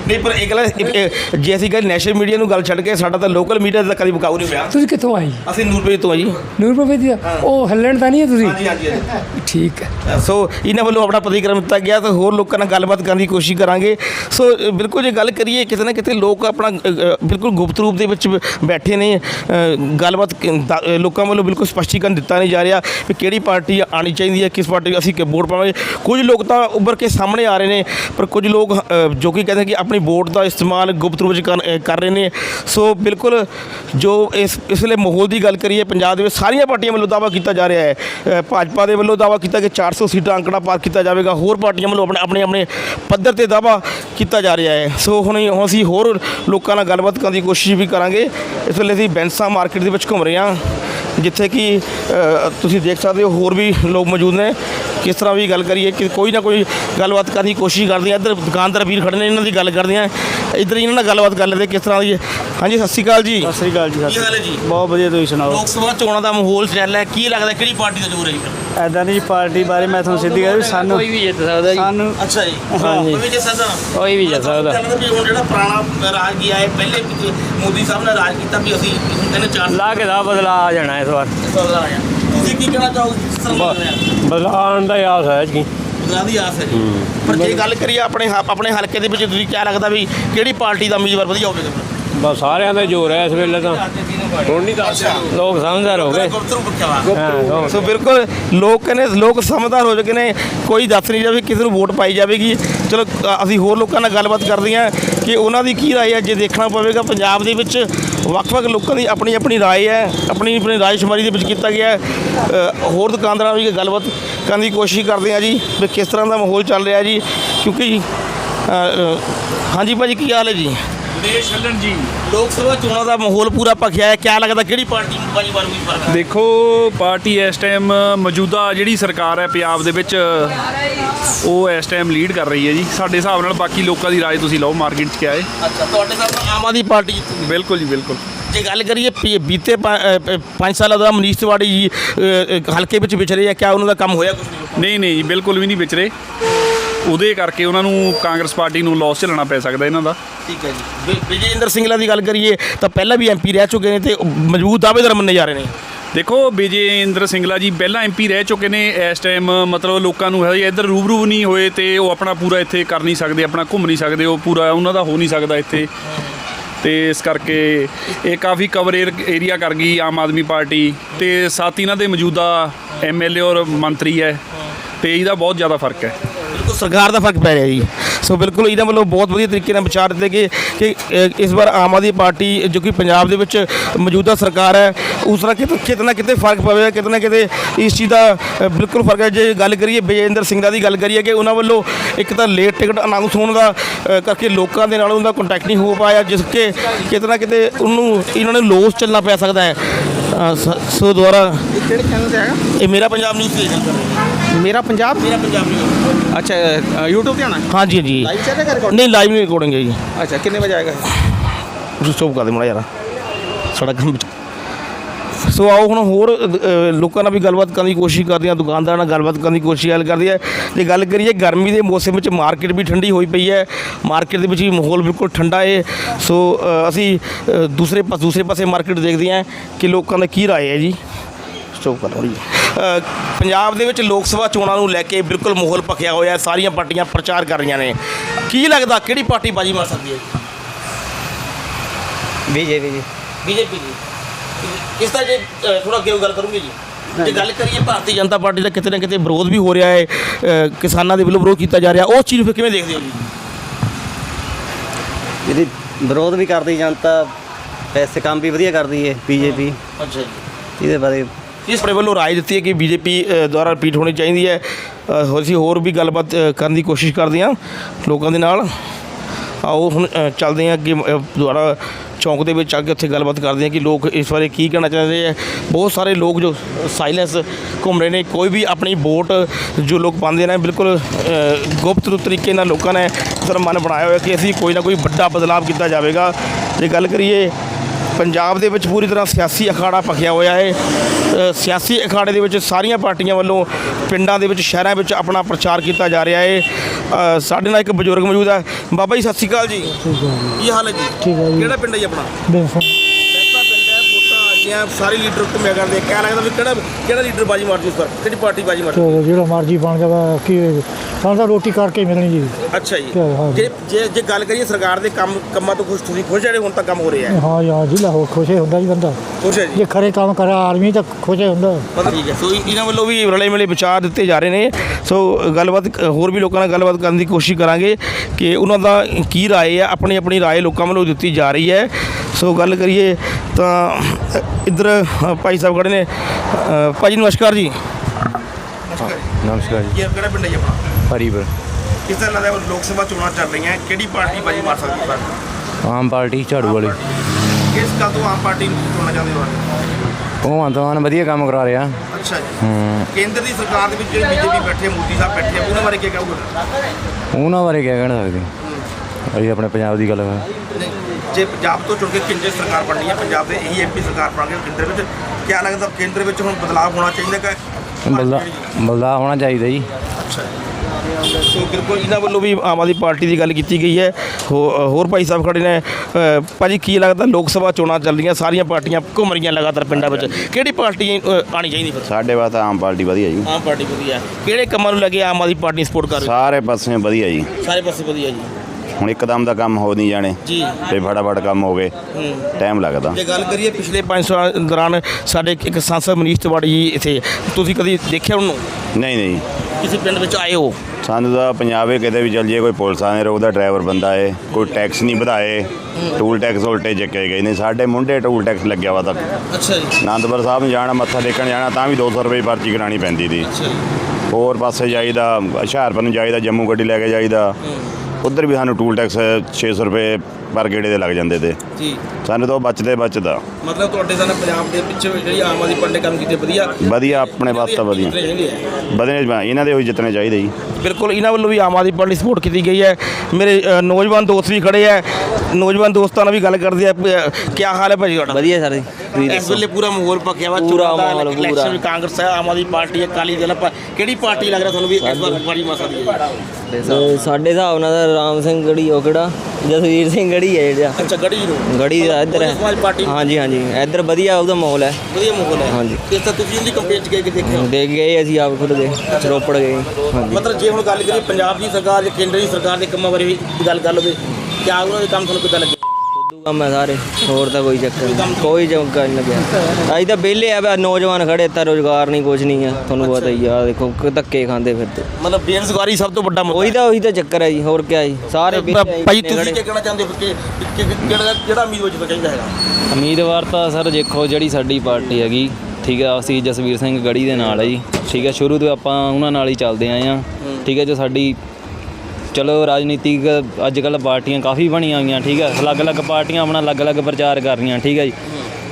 ਨਹੀਂ ਪਰ ਗੱਲ ਇਹ- ਜੇ ਅਸੀਂ ਗੱਲ ਨੈਸ਼ਨਲ ਮੀਡੀਆ ਨੂੰ ਗੱਲ ਛੱਡ ਕੇ ਸਾਡਾ ਤਾਂ ਲੋਕਲ ਮੀਡੀਆ ਦਾ ਕਦੀ ਮੁਕਾਬਲਾ ਨਹੀਂ ਹੋਇਆ। ਤੁਸੀਂ ਕਿੱਥੋਂ ਆਏ ਅਸੀਂ ਨੂਰਪੁਰ ਤੋਂ ਆ ਜੀ। ਨੂਰ ਦੀ ਉਹ ਹੱਲਣ ਤਾਂ ਨਹੀਂ ਹੈ ਤੁਸੀਂ? ਹਾਂਜੀ ਹਾਂਜੀ ਠੀਕ ਹੈ। ਸੋ ਇਹਨਾਂ ਵੱਲੋਂ ਆਪਣਾ ਪ੍ਰਤੀਕਰਮ ਦਿੱਤਾ ਗਿਆ ਤਾਂ ਹੋਰ ਲੋਕਾਂ ਨਾਲ ਗੱਲਬਾਤ ਕਰਨ ਦੀ ਕੋਸ਼ਿਸ਼ ਕਰਾਂਗੇ। ਸੋ ਅ, ਬਿਲਕੁਲ ਜੇ ਗੱਲ ਕਰੀਏ ਕਿਤੇ ਨਾ ਕਿਤੇ ਲੋਕ ਆਪਣਾ ਅ, ਅ, ਬਿਲਕੁਲ ਗੁਪਤ ਰੂਪ ਦੇ ਵਿੱਚ ਬ- ਬੈਠੇ ਨੇ ਅ, ਗੱਲਬਾਤ ਕ- ਦਾ- ਅ, ਲੋਕਾਂ ਵੱਲੋਂ ਬਿਲਕੁਲ ਸਪਸ਼ਟੀਕਰਨ ਦਿੱਤਾ ਨਹੀਂ ਜਾ ਰਿਹਾ ਵੀ ਕਿਹੜੀ ਪਾਰਟੀ ਆਣੀ ਚਾਹੀਦੀ ਹੈ, ਕਿਸ ਪਾਰਟੀ ਅਸੀਂ ਕਿ ਵੋਟ ਪਾਵਾਂਗੇ। ਕੁਝ ਲੋਕ ਤਾਂ ਉੱਭਰ ਕੇ ਸਾਹਮਣੇ ਆ ਰਹੇ ਨੇ, ਪਰ ਕੁਝ ਲੋਕ ਜੋ ਕਿ ਕਹਿੰਦੇ ਕਿ ਆਪਣੀ ਵੋਟ ਦਾ ਇਸਤੇਮਾਲ ਗੁਪਤ ਰੂਪ ਵਿੱਚ ਕਰ ਕਰ ਰਹੇ ਨੇ। ਸੋ ਬਿਲਕੁਲ ਜੋ ਇਸ ਇਸ ਵੇਲੇ ਮਾਹੌਲ ਦੀ ਗੱਲ ਕਰੀਏ, ਪੰਜਾਬ ਦੇ ਵਿੱਚ ਸਾਰੀਆਂ ਪਾਰਟੀਆਂ ਵੱਲੋਂ ਦਾਅਵਾ ਕੀਤਾ ਜਾ ਰਿਹਾ ਹੈ। ਭਾਜਪਾ ਦੇ ਵੱਲੋਂ ਦਾਅਵਾ ਕੀਤਾ ਕਿ 400 ਸੀਟਾਂ ਅੰਕੜਾ ਪਾਰ ਕੀਤਾ ਜਾਵੇਗਾ। ਹੋਰ ਪਾਰਟੀਆਂ ਵੱਲੋਂ ਆਪਣੇ ਆਪਣੇ ਆਪਣੇ ਪੱਧਰ ਤੇ ਦਾਅਵਾ ਕੀਤਾ ਜਾ ਰਿਹਾ ਹੈ। ਸੋ ਹੁਣ ਹੁਣ ਅਸੀਂ ਹੋਰ ਲੋਕਾਂ ਨਾਲ ਗੱਲਬਾਤ ਕਰਨ ਦੀ ਕੋਸ਼ਿਸ਼ ਵੀ ਕਰਾਂਗੇ। ਇਸ ਵੇਲੇ ਅਸੀਂ ਬੈਂਸਾ ਮਾਰਕੀਟ ਦੇ ਵਿੱਚ ਘੁੰਮ ਰਹੇ ਹਾਂ। ਜਿੱਥੇ ਕਿ ਤੁਸੀਂ ਦੇਖ ਸਕਦੇ ਹੋ ਹੋਰ ਵੀ ਲੋਕ ਮੌਜੂਦ ਨੇ। ਕਿਸ ਤਰ੍ਹਾਂ ਵੀ ਗੱਲ ਕਰੀਏ ਕਿ ਕੋਈ ਨਾ ਕੋਈ ਗੱਲਬਾਤ ਕਰਨ ਦੀ ਕੋਸ਼ਿਸ਼ ਕਰਦੇ ਆ ਇੱਧਰ ਦੁਕਾਨਦਾਰ ਵੀਰ ਖੜੇ ਨੇ ਇਹਨਾਂ ਦੀ ਗੱਲ ਕਰਦੇ ਆ ਇੱਧਰ ਇਹਨਾਂ ਨਾਲ ਗੱਲਬਾਤ ਕਰ ਲੈਂਦੇ ਕਿਸ ਤਰ੍ਹਾਂ ਦੀ ਹਾਂਜੀ ਸਤਿ ਸ਼੍ਰੀ ਅਕਾਲ ਜੀ। ਸਤਿ ਸ੍ਰੀ ਅਕਾਲ ਜੀ ਕੀ ਹਾਲ ਹੈ ਜੀ? ਬਹੁਤ ਵਧੀਆ ਤੁਸੀਂ ਸੁਣਾਓ? ਲੋਕ ਸਭਾ ਚੋਣਾਂ ਦਾ ਮਾਹੌਲ ਚੱਲ ਰਿਹਾ ਕੀ ਲੱਗਦਾ ਕਿਹੜੀ ਪਾਰਟੀ ਦਾ ਜ਼ੋਰ ਹੈ ਜੀ? ਐਦਾਂ ਦੀ ਪਾਰਟੀ ਬਾਰੇ ਮੈਂ ਤੁਹਾਨੂੰ ਸਿੱਧੀ ਗੱਲ ਸਾਨੂੰ ਕੋਈ ਵੀ ਜਿੱਤ ਸਕਦਾ ਜੀ। ਸਾਨੂੰ ਅੱਛਾ ਜੀ। ਹਾਂਜੀ। ਕੋਈ ਵੀ ਜਿਸ ਤਰ੍ਹਾਂ ਕੋਈ ਵੀ ਜਿੱਤ ਸਕਦਾ। ਹੁਣ ਜਿਹੜਾ ਪੁਰਾਣਾ ਰਾਜ ਗਿਆ ਹੈ ਪਹਿਲੇ ਮੋਦੀ ਸਾਹਿਬ ਨੇ ਰਾਜ ਕੀਤਾ ਵੀ ਅਸੀਂ ਕਹਿੰਦੇ ਚਾਰ ਲਾ ਕੇ ਦਾ ਬਦਲਾ ਆ ਜਾਣਾ ਇਸ ਵਾਰ। ਸਾਲ ਦਾ ਆਇਆ ਤੁਸੀਂ ਕੀ ਕਹਿਣਾ ਚਾਹੋਗੇ? ਕਿਸ ਤਰ੍ਹਾਂ ਲੱਗ ਰਿਹਾ? ਬਦਲਾ ਆਉਣ ਦਾ ਆਸ ਹੈ ਜੀ। ਬਦਲਾਅ ਦੀ ਆਸ ਹੈ ਜੀ। ਪਰ ਜੇ ਗੱਲ ਕਰੀਏ ਆਪਣੇ ਹ- ਆਪਣੇ ਹਲਕੇ ਦੇ ਵਿੱਚ ਤੁਸੀਂ ਕਿਆ ਲੱਗਦਾ ਵੀ ਕਿਹੜੀ ਪਾਰਟੀ ਦਾ ਉਮੀਦਵਾਰ ਵਧੀਆ ਹੋਵੇਗਾ? ਬਸ ਸਾਰਿਆਂ ਦਾ ਜ਼ੋਰ ਹੈ ਇਸ ਵੇਲੇ ਤਾਂ। ਹੁਣ ਨਹੀਂ ਦੱਸ ਲੋਕ ਸਮਝਦਾਰ ਹੋ ਗਏ। ਹਾਂ ਸੋ ਬਿਲਕੁਲ ਲੋਕ ਕਹਿੰਦੇ ਲੋਕ ਸਮਝਦਾਰ ਹੋ ਚੁੱਕੇ ਨੇ। ਕੋਈ ਦੱਸ ਨਹੀਂ ਰਿਹਾ ਵੀ ਕਿਸੇ ਨੂੰ ਵੋਟ ਪਾਈ ਜਾਵੇਗੀ। ਚਲੋ ਅ, ਅਸੀਂ ਹੋਰ ਲੋਕਾਂ ਨਾਲ ਗੱਲਬਾਤ ਕਰਦੇ ਹਾਂ ਕਿ ਉਹਨਾਂ ਦੀ ਕੀ ਰਾਏ ਹੈ। ਜੇ ਦੇਖਣਾ ਪਵੇਗਾ ਪੰਜਾਬ ਦੇ ਵਿੱਚ ਵੱਖ-ਵੱਖ ਲੋਕਾਂ ਦੀ ਆਪਣੀ ਆਪਣੀ ਰਾਏ ਹੈ। ਆਪਣੀ ਆਪਣੀ ਰਾਏ ਸ਼ੁਮਾਰੀ ਦੇ ਵਿੱਚ ਕੀਤਾ ਗਿਆ ਹੈ। ਅ, ਹੋਰ ਦੁਕਾਨਦਾਰਾਂ ਨਾਲ ਵੀ ਗੱਲਬਾਤ ਕਰਨ ਦੀ ਕੋਸ਼ਿਸ਼ ਕਰਦੇ ਹਾਂ ਜੀ ਵੀ ਕਿਸ ਤਰ੍ਹਾਂ ਦਾ ਮਾਹੌਲ ਚੱਲ ਰਿਹਾ ਜੀ। ਕਿਉਂਕਿ ਅ, ਅ, ਹਾਂਜੀ ਭਾਜੀ ਕੀ ਹਾਲ ਹੈ ਜੀ? ਵਿਦੇਸ਼ ਚੱਲਣ ਜੀ। ਲੋਕ ਸਭਾ ਚੋਣਾਂ ਦਾ ਮਾਹੌਲ ਪੂਰਾ ਭਖਿਆ ਹੈ। ਕਿਆ ਲੱਗਦਾ ਕਿਹੜੀ ਪਾਰਟੀ ਪੰਜ ਵਾਰ ਵੀ ਫ਼ਰਕ ਹੈ ਦੇਖੋ ਪਾਰਟੀ ਇਸ ਟਾਈਮ ਮੌਜੂਦਾ ਜਿਹੜੀ ਸਰਕਾਰ ਹੈ ਪੰਜਾਬ ਦੇ ਵਿੱਚ ਉਹ ਇਸ ਟਾਈਮ ਲੀਡ ਕਰ ਰਹੀ ਹੈ ਜੀ। ਸਾਡੇ ਹਿਸਾਬ ਨਾਲ ਬਾਕੀ ਲੋਕਾਂ ਦੀ ਰਾਏ ਤੁਸੀਂ ਲਓ ਮਾਰਕੀਟ 'ਚ ਕਿਆ ਹੈ। ਅੱਛਾ ਤੁਹਾਡੇ ਸਾਹਮਣੇ ਆਮ ਆਦਮੀ ਪਾਰਟੀ ਜਿੱਤੂਗੀ ਬਿਲਕੁਲ ਜੀ ਬਿਲਕੁਲ। ਜੇ ਗੱਲ ਕਰੀਏ ਪੀ- ਬੀਤੇ 5 ਸਾਲਾਂ ਦਾ ਮਨੀਸ਼ ਤਿਵਾੜੀ ਜੀ ਅ, ਅ, ਹਲਕੇ ਵਿੱਚ ਵਿਚਰੇ ਆ। ਕਿਆ ਉਹਨਾਂ ਦਾ ਕੰਮ ਹੋਇਆ ਕੁਝ ਨਹੀਂ? ਨਹੀਂ ਨਹੀਂ ਜੀ ਬਿਲਕੁਲ ਵੀ ਨਹੀਂ ਵਿਚਰੇ ਉਹਦੇ ਕਰਕੇ ਉਹਨਾਂ ਨੂੰ ਕਾਂਗਰਸ ਪਾਰਟੀ ਨੂੰ ਲਾਸ ਝੱਲਣਾ ਪੈ ਸਕਦਾ ਇਹਨਾਂ ਦਾ। ਠੀਕ ਹੈ ਜੀ। ਵਿਜੇਂਦਰ ਸਿੰਘਲਾ ਦੀ ਗੱਲ ਕਰੀਏ ਤਾਂ ਪਹਿਲਾਂ ਵੀ ਐਮਪੀ ਰਹਿ ਚੁੱਕੇ ਨੇ ਤੇ ਮਜ਼ਬੂਤ ਦਾਅਵੇਦਾਰ ਮੰਨੇ ਜਾ ਰਹੇ ਨੇ। ਦੇਖੋ ਵਿਜੇਂਦਰ ਸਿੰਗਲਾ ਜੀ ਪਹਿਲਾਂ ਐਮਪੀ ਰਹਿ ਚੁੱਕੇ ਨੇ ਇਸ ਟਾਈਮ ਮਤਲਬ ਲੋਕਾਂ ਨੂੰ ਹਜੇ ਇੱਧਰ ਰੂਬਰੂ ਨਹੀਂ ਹੋਏ ਤੇ ਉਹ ਆਪਣਾ ਪੂਰਾ ਇੱਥੇ ਕਰ ਨਹੀਂ ਸਕਦੇ ਆਪਣਾ ਘੁੰਮ ਨਹੀਂ ਸਕਦੇ ਉਹ ਪੂਰਾ ਉਹਨਾਂ ਦਾ ਹੋ ਨਹੀਂ ਸਕਦਾ ਇੱਥੇ। ਤੇ ਇਸ ਕਰਕੇ ਇਹ ਕਾਫੀ ਕਵਰ ਏਰੀਆ ਕਰ ਗਈ ਆਮ ਆਦਮੀ ਪਾਰਟੀ ਤੇ ਸਾਥ ਇਹਨਾਂ ਦੇ ਮੌਜੂਦਾ ਐਮਐਲਏ ਔਰ ਮੰਤਰੀ ਹੈ ਤੇ ਇਹਦਾ ਬਹੁਤ ਜ਼ਿਆਦਾ ਫ਼ਰਕ ਹੈ। ਬਿਲਕੁਲ ਸਰਕਾਰ ਦਾ ਫ਼ਰਕ ਪੈ ਰਿਹਾ ਜੀ। ਸੋ ਬਿਲਕੁਲ ਇਹਨਾਂ ਵੱਲੋਂ ਬਹੁਤ ਵਧੀਆ ਤਰੀਕੇ ਨਾਲ ਵਿਚਾਰ ਦਿੱਤੇ ਗਏ ਕਿ ਅ, ਇਸ ਵਾਰ ਆਮ ਆਦਮੀ ਪਾਰਟੀ ਜੋ ਕਿ ਪੰਜਾਬ ਦੇ ਵਿੱਚ ਮੌਜੂਦਾ ਸਰਕਾਰ ਹੈ ਉਸ ਤਰ੍ਹਾਂ ਕਿਤੇ ਕਿਤੇ ਨਾ ਕਿਤੇ ਫ਼ਰਕ ਪਵੇਗਾ ਕਿਤੇ ਨਾ ਕਿਤੇ ਇਸ ਚੀਜ਼ ਦਾ ਅ, ਬਿਲਕੁਲ ਫ਼ਰਕ ਹੈ। ਜੇ ਗੱਲ ਕਰੀਏ ਵਿਜੇਂਦਰ ਸਿੰਘਲਾ ਦੀ ਗੱਲ ਕਰੀਏ ਕਿ ਉਹਨਾਂ ਵੱਲੋਂ ਇੱਕ ਤਾਂ ਲੇਟ ਟਿਕਟ ਅਨਾਉਂਸ ਹੋਣ ਦਾ ਅ, ਕਰਕੇ ਲੋਕਾਂ ਦੇ ਨਾਲ ਉਹਦਾ ਕੰਟੈਕਟ ਨਹੀਂ ਹੋ ਪਾਇਆ ਜਿਸ ਕਿ ਕਿਤੇ ਨਾ ਕਿਤੇ ਉਹਨੂੰ ਇਹਨਾਂ ਨੂੰ ਲੋਸ ਚੱਲਣਾ ਪੈ ਸਕਦਾ ਹੈ। ਅ, ਸ- ਸੋ ਦੁਆਰਾ ਕਿਹੜੇ ਚੈਨਲ ਤੇ ਹੈਗਾ? ਇਹ ਮੇਰਾ ਪੰਜਾਬ ਨਿਊਜ਼ ਤੇ ਮੇਰਾ ਪੰਜਾਬ? ਮੇਰਾ ਪੰਜਾਬ ਨਿਊਜ਼ ਅੱਛਾ ਅ, YouTube ਤੇ ਆਣਾ ਹਾਂਜੀ ਹਾਂਜੀ। ਲਾਈਵ ਚੱਲੇਗਾ ਰਿਕਾਰਡ ਨਹੀਂ ਲਾਈਵ ਨਹੀਂ ਰਿਕਾਰਡਿੰਗ ਹੈ ਜੀ ਅੱਛਾ ਕਿੰਨੇ ਵਜੇ ਆਏਗਾ ਤੁਸੀਂ ਸਟੋਪ ਕਰ ਦੇ ਮੜਾ ਯਾਰ ਸਾਡਾ ਕੰਮ ਸੋ ਆਓ ਹੁਣ ਹੋਰ ਅ, ਲੋਕਾਂ ਨਾਲ ਵੀ ਗੱਲਬਾਤ ਕਰਨ ਦੀ ਕੋਸ਼ਿਸ਼ ਕਰਦੇ ਹਾਂ ਦੁਕਾਨਦਾਰਾਂ ਨਾਲ ਗੱਲਬਾਤ ਕਰਨ ਦੀ ਕੋਸ਼ਿਸ਼ ਗੱਲ ਕਰਦੀ ਹੈ। ਜੇ ਗੱਲ ਕਰੀਏ ਗਰਮੀ ਦੇ ਮੌਸਮ ਵਿੱਚ ਮਾਰਕੀਟ ਵੀ ਠੰਡੀ ਹੋਈ ਪਈ ਹੈ। ਮਾਰਕੀਟ ਦੇ ਵਿੱਚ ਵੀ ਮਾਹੌਲ ਬਿਲਕੁਲ ਠੰਡਾ ਹੈ ਸੋ ਅ, ਅਸੀਂ ਅ, ਦੂਸਰੇ ਪਾਸੇ ਦੂਸਰੇ ਪਾਸੇ ਮਾਰਕੀਟ ਦੇਖਦੇ ਹਾਂ ਕਿ ਲੋਕਾਂ ਦਾ ਕੀ ਰਾਏ ਹੈ ਜੀ। ਸਟੋਪ ਕਰ ਲਓ ਜੀ ਪੰਜਾਬ ਦੇ ਵਿੱਚ ਲੋਕ ਸਭਾ ਚੋਣਾਂ ਨੂੰ ਲੈ ਕੇ ਬਿਲਕੁਲ ਮਾਹੌਲ ਭਖਿਆ ਹੋਇਆ ਸਾਰੀਆਂ ਪਾਰਟੀਆਂ ਪ੍ਰਚਾਰ ਕਰ ਰਹੀਆਂ ਨੇ। ਕੀ ਲੱਗਦਾ ਕਿਹੜੀ ਪਾਰਟੀ ਬਾਜੀ ਮਾਰ ਸਕਦੀ ਹੈ ਜੀ? ਬੀਜੇਪੀ ਜੀ। ਬੀਜੇਪੀ ਦੀ ਇਸ ਤਰ੍ਹਾਂ ਜੇ ਥੋੜਾ ਅੱਗੇ ਗੱਲ ਕਰੂੰਗੇ ਜੀ। ਜੇ ਗੱਲ ਕਰੀਏ ਭਾਰਤੀ ਜਨਤਾ ਪਾਰਟੀ ਦਾ ਕਿਤੇ ਨਾ ਕਿਤੇ ਵਿਰੋਧ ਵੀ ਹੋ ਰਿਹਾ ਹੈ। ਕਿਸਾਨਾਂ ਦੇ ਵੱਲੋਂ ਵਿਰੋਧ ਕੀਤਾ ਜਾ ਰਿਹਾ। ਉਸ ਚੀਜ਼ ਨੂੰ ਫਿਰ ਕਿਵੇਂ ਦੇਖਦੇ ਹੋ ਜੀ? ਜਿਹੜੀ ਵਿਰੋਧ ਵੀ ਕਰਦੀ ਜਨਤਾ ਪੈਸੇ ਕੰਮ ਵੀ ਵਧੀਆ ਕਰਦੀ ਹੈ ਬੀਜੇਪੀ। ਅੱਛਾ ਜੀ। ਇਹਦੇ ਬਾਰੇ ਇਸ ਆਪਣੇ ਵੱਲੋਂ ਰਾਏ ਦਿੱਤੀ ਹੈ ਕਿ ਬੀਜੇਪੀ ਦੁਆਰਾ ਰਿਪੀਟ ਹੋਣੀ ਚਾਹੀਦੀ ਹੈ। ਅ, ਅਸੀਂ ਹੋਰ ਵੀ ਗੱਲਬਾਤ ਅ, ਕਰਨ ਦੀ ਕੋਸ਼ਿਸ਼ ਕਰਦੇ ਹਾਂ ਲੋਕਾਂ ਦੇ ਨਾਲ। ਆਓ ਹੁਣ ਅ, ਚੱਲਦੇ ਹਾਂ ਅੱਗੇ ਅ, ਦੁਬਾਰਾ ਚੌਂਕ ਦੇ ਵਿੱਚ ਆ ਕੇ ਉੱਥੇ ਗੱਲਬਾਤ ਕਰਦੇ ਹਾਂ ਕਿ ਲੋਕ ਇਸ ਬਾਰੇ ਕੀ ਕਹਿਣਾ ਚਾਹੁੰਦੇ ਆ ਬਹੁਤ ਸਾਰੇ ਲੋਕ ਜੋ ਸਾਇਲੈਂਸ ਘੁੰਮ ਰਹੇ ਨੇ ਕੋਈ ਵੀ ਆਪਣੀ ਵੋਟ ਜੋ ਲੋਕ ਪਾਉਂਦੇ ਨੇ ਬਿਲਕੁਲ ਅ, ਗੁਪਤ ਤਰੀਕੇ ਨਾਲ ਲੋਕਾਂ ਨੇ ਇਸ ਮਨ ਬਣਾਇਆ ਹੋਇਆ ਕਿ ਅਸੀਂ ਕੋਈ ਨਾ ਕੋਈ ਵੱਡਾ ਬਦਲਾਅ ਕੀਤਾ ਜਾਵੇਗਾ। ਜੇ ਗੱਲ ਕਰੀਏ ਪੰਜਾਬ ਦੇ ਵਿੱਚ ਪੂਰੀ ਤਰ੍ਹਾਂ ਸਿਆਸੀ ਅਖਾੜਾ ਭਖਿਆ ਹੋਇਆ ਹੈ। ਸਿਆਸੀ ਅਖਾੜੇ ਦੇ ਵਿੱਚ ਸਾਰੀਆਂ ਪਾਰਟੀਆਂ ਵੱਲੋਂ ਪਿੰਡਾਂ ਦੇ ਵਿੱਚ ਸ਼ਹਿਰਾਂ ਵਿੱਚ ਆਪਣਾ ਪ੍ਰਚਾਰ ਕੀਤਾ ਜਾ ਰਿਹਾ ਹੈ। ਸਾਡੇ ਨਾਲ ਇੱਕ ਬਜ਼ੁਰਗ ਮੌਜੂਦ ਹੈ। ਬਾਬਾ ਜੀ ਸਤਿ ਸ਼੍ਰੀ ਅਕਾਲ ਜੀ। ਕੀ ਹਾਲ ਹੈ ਜੀ? ਠੀਕ ਹੈ ਜੀ। ਕਿਹੜਾ ਪਿੰਡ ਹੈ ਜੀ ਆਪਣਾ? ਬੈਂਸਾ ਬੈਸਾ ਪਿੰਡ ਹੈ ਵੋਟਾਂ ਆ ਗਈਆਂ ਸਾਰੇ ਲੀਡਰ ਘੁੰਮਿਆ ਕਰਦੇ। ਕਿਆ ਲੱਗਦਾ ਵੀ ਕਿਹੜਾ ਕਿਹੜਾ ਲੀਡਰ ਬਾਜੀ ਮਾਰ ਜੂ ਇਸ ਵਾਰ? ਕਿਹੜੀ ਪਾਰਟੀ ਬਾਜੀ ਮਾਰ ਜੂ? ਜਿਹੜਾ ਮਰਜ਼ੀ ਬਣ ਜਾਵੇ ਕੀ ਸਾਨੂੰ ਤਾਂ ਰੋਟੀ ਕਰਕੇ ਮਿਲਣੀ ਜੀ। ਅੱਛਾ ਜੀ। ਹਾਂ। ਜੇ। ਜੇ ਜੇ ਗੱਲ ਕਰੀਏ ਸਰਕਾਰ ਦੇ ਕੰਮ ਕੰਮਾਂ ਤੋਂ ਖੁਸ਼ ਤੁਸੀਂ ਖੁਸ਼ ਜਿਹੜੇ ਹੁਣ ਤੱਕ ਕੰਮ ਹੋ ਰਹੇ ਆ? ਹਾਂ ਯਾਰ ਜੀ ਲਾਹੌਰ ਖੁਸ਼ੇ ਹੁੰਦਾ ਜੀ ਬੰਦਾ। ਖੁਸ਼ ਹੈ ਜੀ। ਜੇ ਖਰੇ ਕੰਮ ਕਰਾ ਆਦਮੀ ਤਾਂ ਖੁਸ਼ੇ ਹੁੰਦਾ। ਮਤਲਬ ਠੀਕ ਹੈ। ਸੋ ਇਹਨਾਂ ਵੱਲੋਂ ਵੀ ਰਲੇ ਮਿਲੇ ਵਿਚਾਰ ਦਿੱਤੇ ਜਾ ਰਹੇ ਨੇ। ਸੋ ਗੱਲਬਾਤ ਕ- ਹੋਰ ਵੀ ਲੋਕਾਂ ਨਾਲ ਗੱਲਬਾਤ ਕਰਨ ਦੀ ਕੋਸ਼ਿਸ਼ ਕਰਾਂਗੇ ਕਿ ਉਹਨਾਂ ਦਾ ਕੀ ਰਾਏ ਹੈ ਆਪਣੀ ਆਪਣੀ ਰਾਏ ਲੋਕਾਂ ਵੱਲੋਂ ਦਿੱਤੀ ਜਾ ਰਹੀ ਹੈ। ਸੋ ਗੱਲ ਕਰੀਏ ਤਾਂ ਇੱਧਰ ਅ, ਭਾਈ ਸਾਹਿਬ ਖੜੇ ਨੇ। ਅ, ਭਾਜੀ ਨਮਸਕਾਰ ਜੀ। ਨਮਸਕਾਰ ਜੀ। ਕੀ ਕਿਹੜਾ ਪਿੰਡ ਹੈ ਜੀ ਆਪਣਾ? ਹਰੀਪੁਰ ਕਿਸ ਤਰ੍ਹਾਂ ਲੱਗਦਾ ਲੋਕ ਸਭਾ ਚੋਣਾਂ ਚੱਲ ਰਹੀਆਂ ਕਿਹੜੀ ਪਾਰਟੀ ਬਾਜੀ ਮਾਰ ਸਕਦੀ ਹੈ ਆਮ ਪਾਰਟੀ ਝਾੜੂ ਵਾਲੀ। ਕਿਸ ਗੱਲ ਤੋਂ ਆਮ ਪਾਰਟੀ ਨੂੰ ਚੁਣਨਾ ਚਾਹੁੰਦੇ ਹੋ ਉਹ ਅੰਤਮਾਨ ਵਧੀਆ ਕੰਮ ਕਰਾ ਰਿਹਾ। ਅੱਛਾ ਜੀ। ਹੂੰ। ਕੇਂਦਰ ਦੀ ਸਰਕਾਰ ਦੇ ਵਿੱਚ ਜਿਹੜੇ ਬੀਜੇਪੀ ਬੈਠੇ ਮੋਦੀ ਸਾਹਿਬ ਬੈਠੇ ਆ, ਉਹਨਾਂ ਬਾਰੇ ਕੀ ਕਹੋਗੇ? ਉਹਨਾਂ ਬਾਰੇ ਕੀ ਕਹਿਣ ਸਕਦੇ ਅਸੀਂ ਆਪਣੇ ਪੰਜਾਬ ਦੀ ਗੱਲ ਕਰ ਨਹੀਂ, ਜੇ ਪੰਜਾਬ ਤੋਂ ਚੁਣ ਕੇ ਕੇਂਦਰ ਸਰਕਾਰ ਬਣਨੀ ਹੈ ਪੰਜਾਬ ਦੇ ਇਹੀ ਐਮਪੀ ਸਰਕਾਰ ਬਣਾਂਗੇ ਕੇਂਦਰ ਵਿੱਚ ਕੀ ਲੱਗਦਾ ਕੇਂਦਰ ਵਿੱਚ ਹੁਣ ਬਦਲਾਅ ਹੋਣਾ ਚਾਹੀਦਾ ਕਿ ਬਲਦਾ ਬਲਦਾ ਹੋਣਾ ਚਾਹੀਦਾ ਜੀ। ਅੱਛਾ ਸੋ ਬਿਲਕੁਲ ਇਹਨਾਂ ਵੱਲੋਂ ਵੀ ਆਮ ਆਦਮੀ ਪਾਰਟੀ ਦੀ ਗੱਲ ਕੀਤੀ ਗਈ ਹੈ। ਹੋ- ਹੋਰ ਭਾਈ ਸਾਹਿਬ ਖੜੇ ਨੇ। ਅ, ਭਾਜੀ ਕੀ ਲੱਗਦਾ ਲੋਕ ਸਭਾ ਚੋਣਾਂ ਚੱਲ ਰਹੀਆਂ? ਸਾਰੀਆਂ ਪਾਰਟੀਆਂ ਘੁੰਮ ਰਹੀਆਂ ਲਗਾਤਾਰ ਪਿੰਡਾਂ ਵਿੱਚ। ਕਿਹੜੀ ਪਾਰਟੀ ਅ, ਆਣੀ ਚਾਹੀਦੀ ਫਿਰ? ਸਾਡੇ ਵਾਸਤੇ ਆਮ ਪਾਰਟੀ ਵਧੀਆ ਜੀ। ਆਮ ਪਾਰਟੀ ਵਧੀਆ। ਕਿਹੜੇ ਕੰਮਾਂ ਨੂੰ ਲੱਗੇ ਆਮ ਆਦਮੀ ਪਾਰਟੀ ਸਪੋਰਟ ਕਰ ਰਹੀ ਸਾਰੇ ਪਾਸੇ ਵਧੀਆ ਜੀ। ਸਾਰੇ ਪਾਸੇ ਵਧੀਆ ਜੀ। ਹੁਣ ਇੱਕਦਮ ਦਾ ਕੰਮ ਹੋ ਨਹੀਂ ਜਾਣੇ। ਜੀ। ਤੇ ਫਟਾਫਟ ਕੰਮ ਹੋ ਗਏ। ਟਾਈਮ ਲੱਗਦਾ। ਜੇ ਗੱਲ ਕਰੀਏ ਪਿਛਲੇ 5 ਸਾਲ ਦੌਰਾਨ ਸਾਡੇ ਇੱਕ ਸੰਸਦ ਮਨੀਸ਼ ਤਿਵਾੜੀ ਜੀ ਇੱਥੇ ਤੁਸੀਂ ਕਦੀ ਦੇਖਿਆ ਉਹਨੂੰ? ਨਹੀਂ ਨਹੀਂ। ਕਿਸੇ ਪਿੰਡ ਵਿੱਚ ਆਏ ਹੋ? ਸਾਨੂੰ ਤਾਂ ਪੰਜਾਬੇ ਕਿਤੇ ਵੀ ਚੱਲ ਜਾਈਏ ਕੋਈ ਪੁਲਿਸ ਆਣੇ ਰੋਕਦਾ ਡਰਾਈਵਰ ਬੰਦਾ ਏ ਕੋਈ ਟੈਕਸ ਨਹੀਂ ਵਧਾਏ ਟੂਲ ਟੈਕਸ ਉਲਟੇ ਚੱਕੇ ਗਏ ਨੇ। ਸਾਡੇ ਮੁੰਡੇ ਟੂਲ ਟੈਕਸ ਲੱਗਿਆ ਵਾ ਤਾਂ। ਅੱਛਾ ਜੀ। ਆਨੰਦਪੁਰ ਸਾਹਿਬ ਨੂੰ ਜਾਣਾ ਮੱਥਾ ਟੇਕਣ ਜਾਣਾ ਤਾਂ ਵੀ 200 ਰੁਪਏ ਦੀ ਪਰਚੀ ਕਰਾਣੀ ਪੈਂਦੀ ਅੱਛਾ ਜੀ। ਹੋਰ ਪਾਸੇ ਜਾਈਦਾ ਹੁਸ਼ਿਆਰਪੁਰ ਨੂੰ ਜਾਈਦਾ ਜੰਮੂ ਗੱਡੀ ਲੈ ਕੇ ਜਾਈਦਾ। ਉਧਰ ਵੀ ਸਾਨੂੰ ਟੂਲ ਟੈਕਸ 600 ਰੁਪਏ ਪਰ ਗੇੜੇ ਦੇ ਲੱਗ ਜਾਂਦੇ ਤੇ। ਜੀ। ਸਾਨੂੰ ਤਾਂ ਉਹ ਬਚਦੇ ਬਚਦਾ। ਮਤਲਬ ਤੁਹਾਡੇ ਸਾਨਾ ਪੰਜਾਬ ਦੇ ਪਿੱਛੇ ਜਿਹੜੀ ਆਮ ਆਦਮੀ ਪਾਰਟੀ ਕੰਮ ਕੀਤੇ ਵਧੀਆ। ਵਧੀਆ ਆਪਣੇ ਵਾਸਤੇ ਵਧੀਆ। ਵਧਣੇ ਇਹਨਾਂ ਦੇ ਹੋਈ ਜਿੱਤਣੇ ਚਾਹੀਦੇ ਜੀ। ਬਿਲਕੁਲ ਇਹਨਾਂ ਵੱਲੋਂ ਵੀ ਆਮ ਆਦਮੀ ਪਾਰਟੀ ਸਪੋਰਟ ਕੀਤੀ ਗਈ ਹੈ। ਮੇਰੇ ਨੌਜਵਾਨ ਦੋਸਤ ਵੀ ਖੜੇ ਹੈ ਨੌਜਵਾਨ ਦੋਸਤਾਂ ਨਾਲ ਵੀ ਗੱਲ ਕਰਦੇ ਆ ਕੀ ਹਾਲ ਹੈ ਭਾਜੀ ਤੁਹਾਡਾ? ਵਧੀਆ ਸਰ ਜੀ ਇਸ ਵੇਲੇ ਪੂਰਾ ਮਾਹੌਲ ਪੱਕਿਆ ਵਾ ਪੂਰਾ ਦਾ, ਮਾਹੌਲ, ਪੂਰਾ। ਕਾਂਗਰਸ ਹੈ ਆਮ ਆਦਮੀ ਪਾਰਟੀ ਹੈ ਅਕਾਲੀ ਦਲ ਕਿਹੜੀ ਪਾਰਟੀ ਲੱਗ ਰਿਹਾ ਤੁਹਾਨੂੰ ਵੀ ਇਸ ਵਾਰ ਵਾਰੀ ਮਾ ਸਕਦੀ ਹੈ ਤੇ ਸਾਡੇ ਹਿਸਾਬ ਨਾਲ ਰਾਮ ਸਿੰਘ ਗੜੀ ਉਹ ਕਿਹੜਾ? ਜਸਵੀਰ ਸਿੰਘ ਗੜੀ ਹੈ ਜਿਹੜਾ। ਅੱਛਾ ਗੜੀ ਨੂੰ ਗੜੀ ਦਾ ਇੱਧਰ ਬਹੁਜਨ ਸਮਾਜ ਪਾਰਟੀ। ਹੈ ਹਾਂਜੀ ਹਾਂਜੀ। ਇੱਧਰ ਵਧੀਆ ਉਹਦਾ ਮਾਹੌਲ ਹੈ। ਵਧੀਆ ਮਾਹੌਲ ਹੈ। ਹਾਂਜੀ। ਇਸ ਤਾਂ ਤੁਸੀਂ ਉਹਦੀ ਕੰਪੇਨ ਚ ਗਏ ਕਿ ਦੇਖਿਓ ਦੇਖ ਗਏ ਅਸੀਂ ਆਪ ਖੁਦ ਗਏ ਰੋਪੜ ਗਏ। ਹਾਂਜੀ। ਮਤਲਬ ਜੇ ਹੁਣ ਗੱਲ ਕਰੀਏ ਪੰਜਾਬ ਦੀ ਸਰਕਾਰ ਜਾਂ ਕੇਂਦਰ ਦੀ ਸਰਕਾਰ ਦੇ ਕੰਮਾਂ ਬਾਰੇ ਵੀ ਗੱਲ ਕਰ ਲਵੇ ਕਿਆ ਉਹਨਾਂ ਦੇ ਕੰਮ ਤੁਹਾਨੂੰ ਕਿੱਦਾਂ ਲੱਗੇ? ਕੰਮ ਹੈ ਸਾਰੇ ਹੋਰ ਤਾਂ ਕੋਈ ਚੱਕਰ ਨਹੀਂ। ਕੋਈ ਚੱਕਰ ਨਹੀਂ ਲੱਗਿਆ। ਅਸੀਂ ਤਾਂ ਵਿਹਲੇ ਆ ਬਈ ਨੌਜਵਾਨ ਖੜੇ ਤਾਂ ਰੋਜ਼ਗਾਰ ਨਹੀਂ ਕੁਝ ਨਹੀਂ ਆ। ਤੁਹਾਨੂੰ ਪਤਾ ਹੀ ਆ ਦੇਖੋ ਕ- ਧੱਕੇ ਖਾਂਦੇ ਫਿਰਦੇ। ਮਤਲਬ ਬੇਰੁਜ਼ਗਾਰੀ ਸਭ ਤੋਂ ਵੱਡਾ ਮੁੱਦਾ ਉਹੀ ਤਾਂ ਉਹੀ ਤਾਂ ਚੱਕਰ ਹੈ ਜੀ ਹੋਰ ਕੀ ਜੀ। ਸਾਰੇ ਹੈ। ਵਿਹਲੇ ਆ ਭਾਈ ਤੁਸੀਂ। ਕੀ ਕਹਿਣਾ ਚਾਹੁੰਦੇ ਹੋ ਕਿ ਕਿ- ਕਿ- ਕਿਹੜਾ ਕਿਹੜਾ ਉਮੀਦਵਾਰ ਜਿੱਤਣਾ ਚਾਹੀਦਾ ਹੈਗਾ? ਉਮੀਦਵਾਰ ਤਾਂ ਸਰ ਦੇਖੋ ਜਿਹੜੀ ਸਾਡੀ ਪਾਰਟੀ ਹੈਗੀ ਠੀਕ ਹੈ ਅਸੀਂ ਜਸਵੀਰ ਸਿੰਘ ਗੜੀ ਦੇ ਨਾਲ ਹੈ ਜੀ ਠੀਕ ਹੈ ਸ਼ੁਰੂ ਤੋਂ ਆਪਾਂ ਉਹਨਾਂ ਨਾਲ ਹੀ ਚੱਲਦੇ ਆਏ ਆ ਠੀਕ ਹੈ ਜੋ ਸਾਡੀ ਚਲੋ ਰਾਜਨੀਤਿਕ ਅੱਜ ਕੱਲ ਪਾਰਟੀਆਂ ਕਾਫੀ ਬਣੀਆਂ ਹੋਈਆਂ, ਠੀਕ ਹੈ ਅਲੱਗ-ਅਲੱਗ ਪਾਰਟੀਆਂ ਆਪਣਾ ਅਲੱਗ-ਅਲੱਗ ਪ੍ਰਚਾਰ ਕਰ ਰਹੀਆਂ, ਠੀਕ ਹੈ ਜੀ।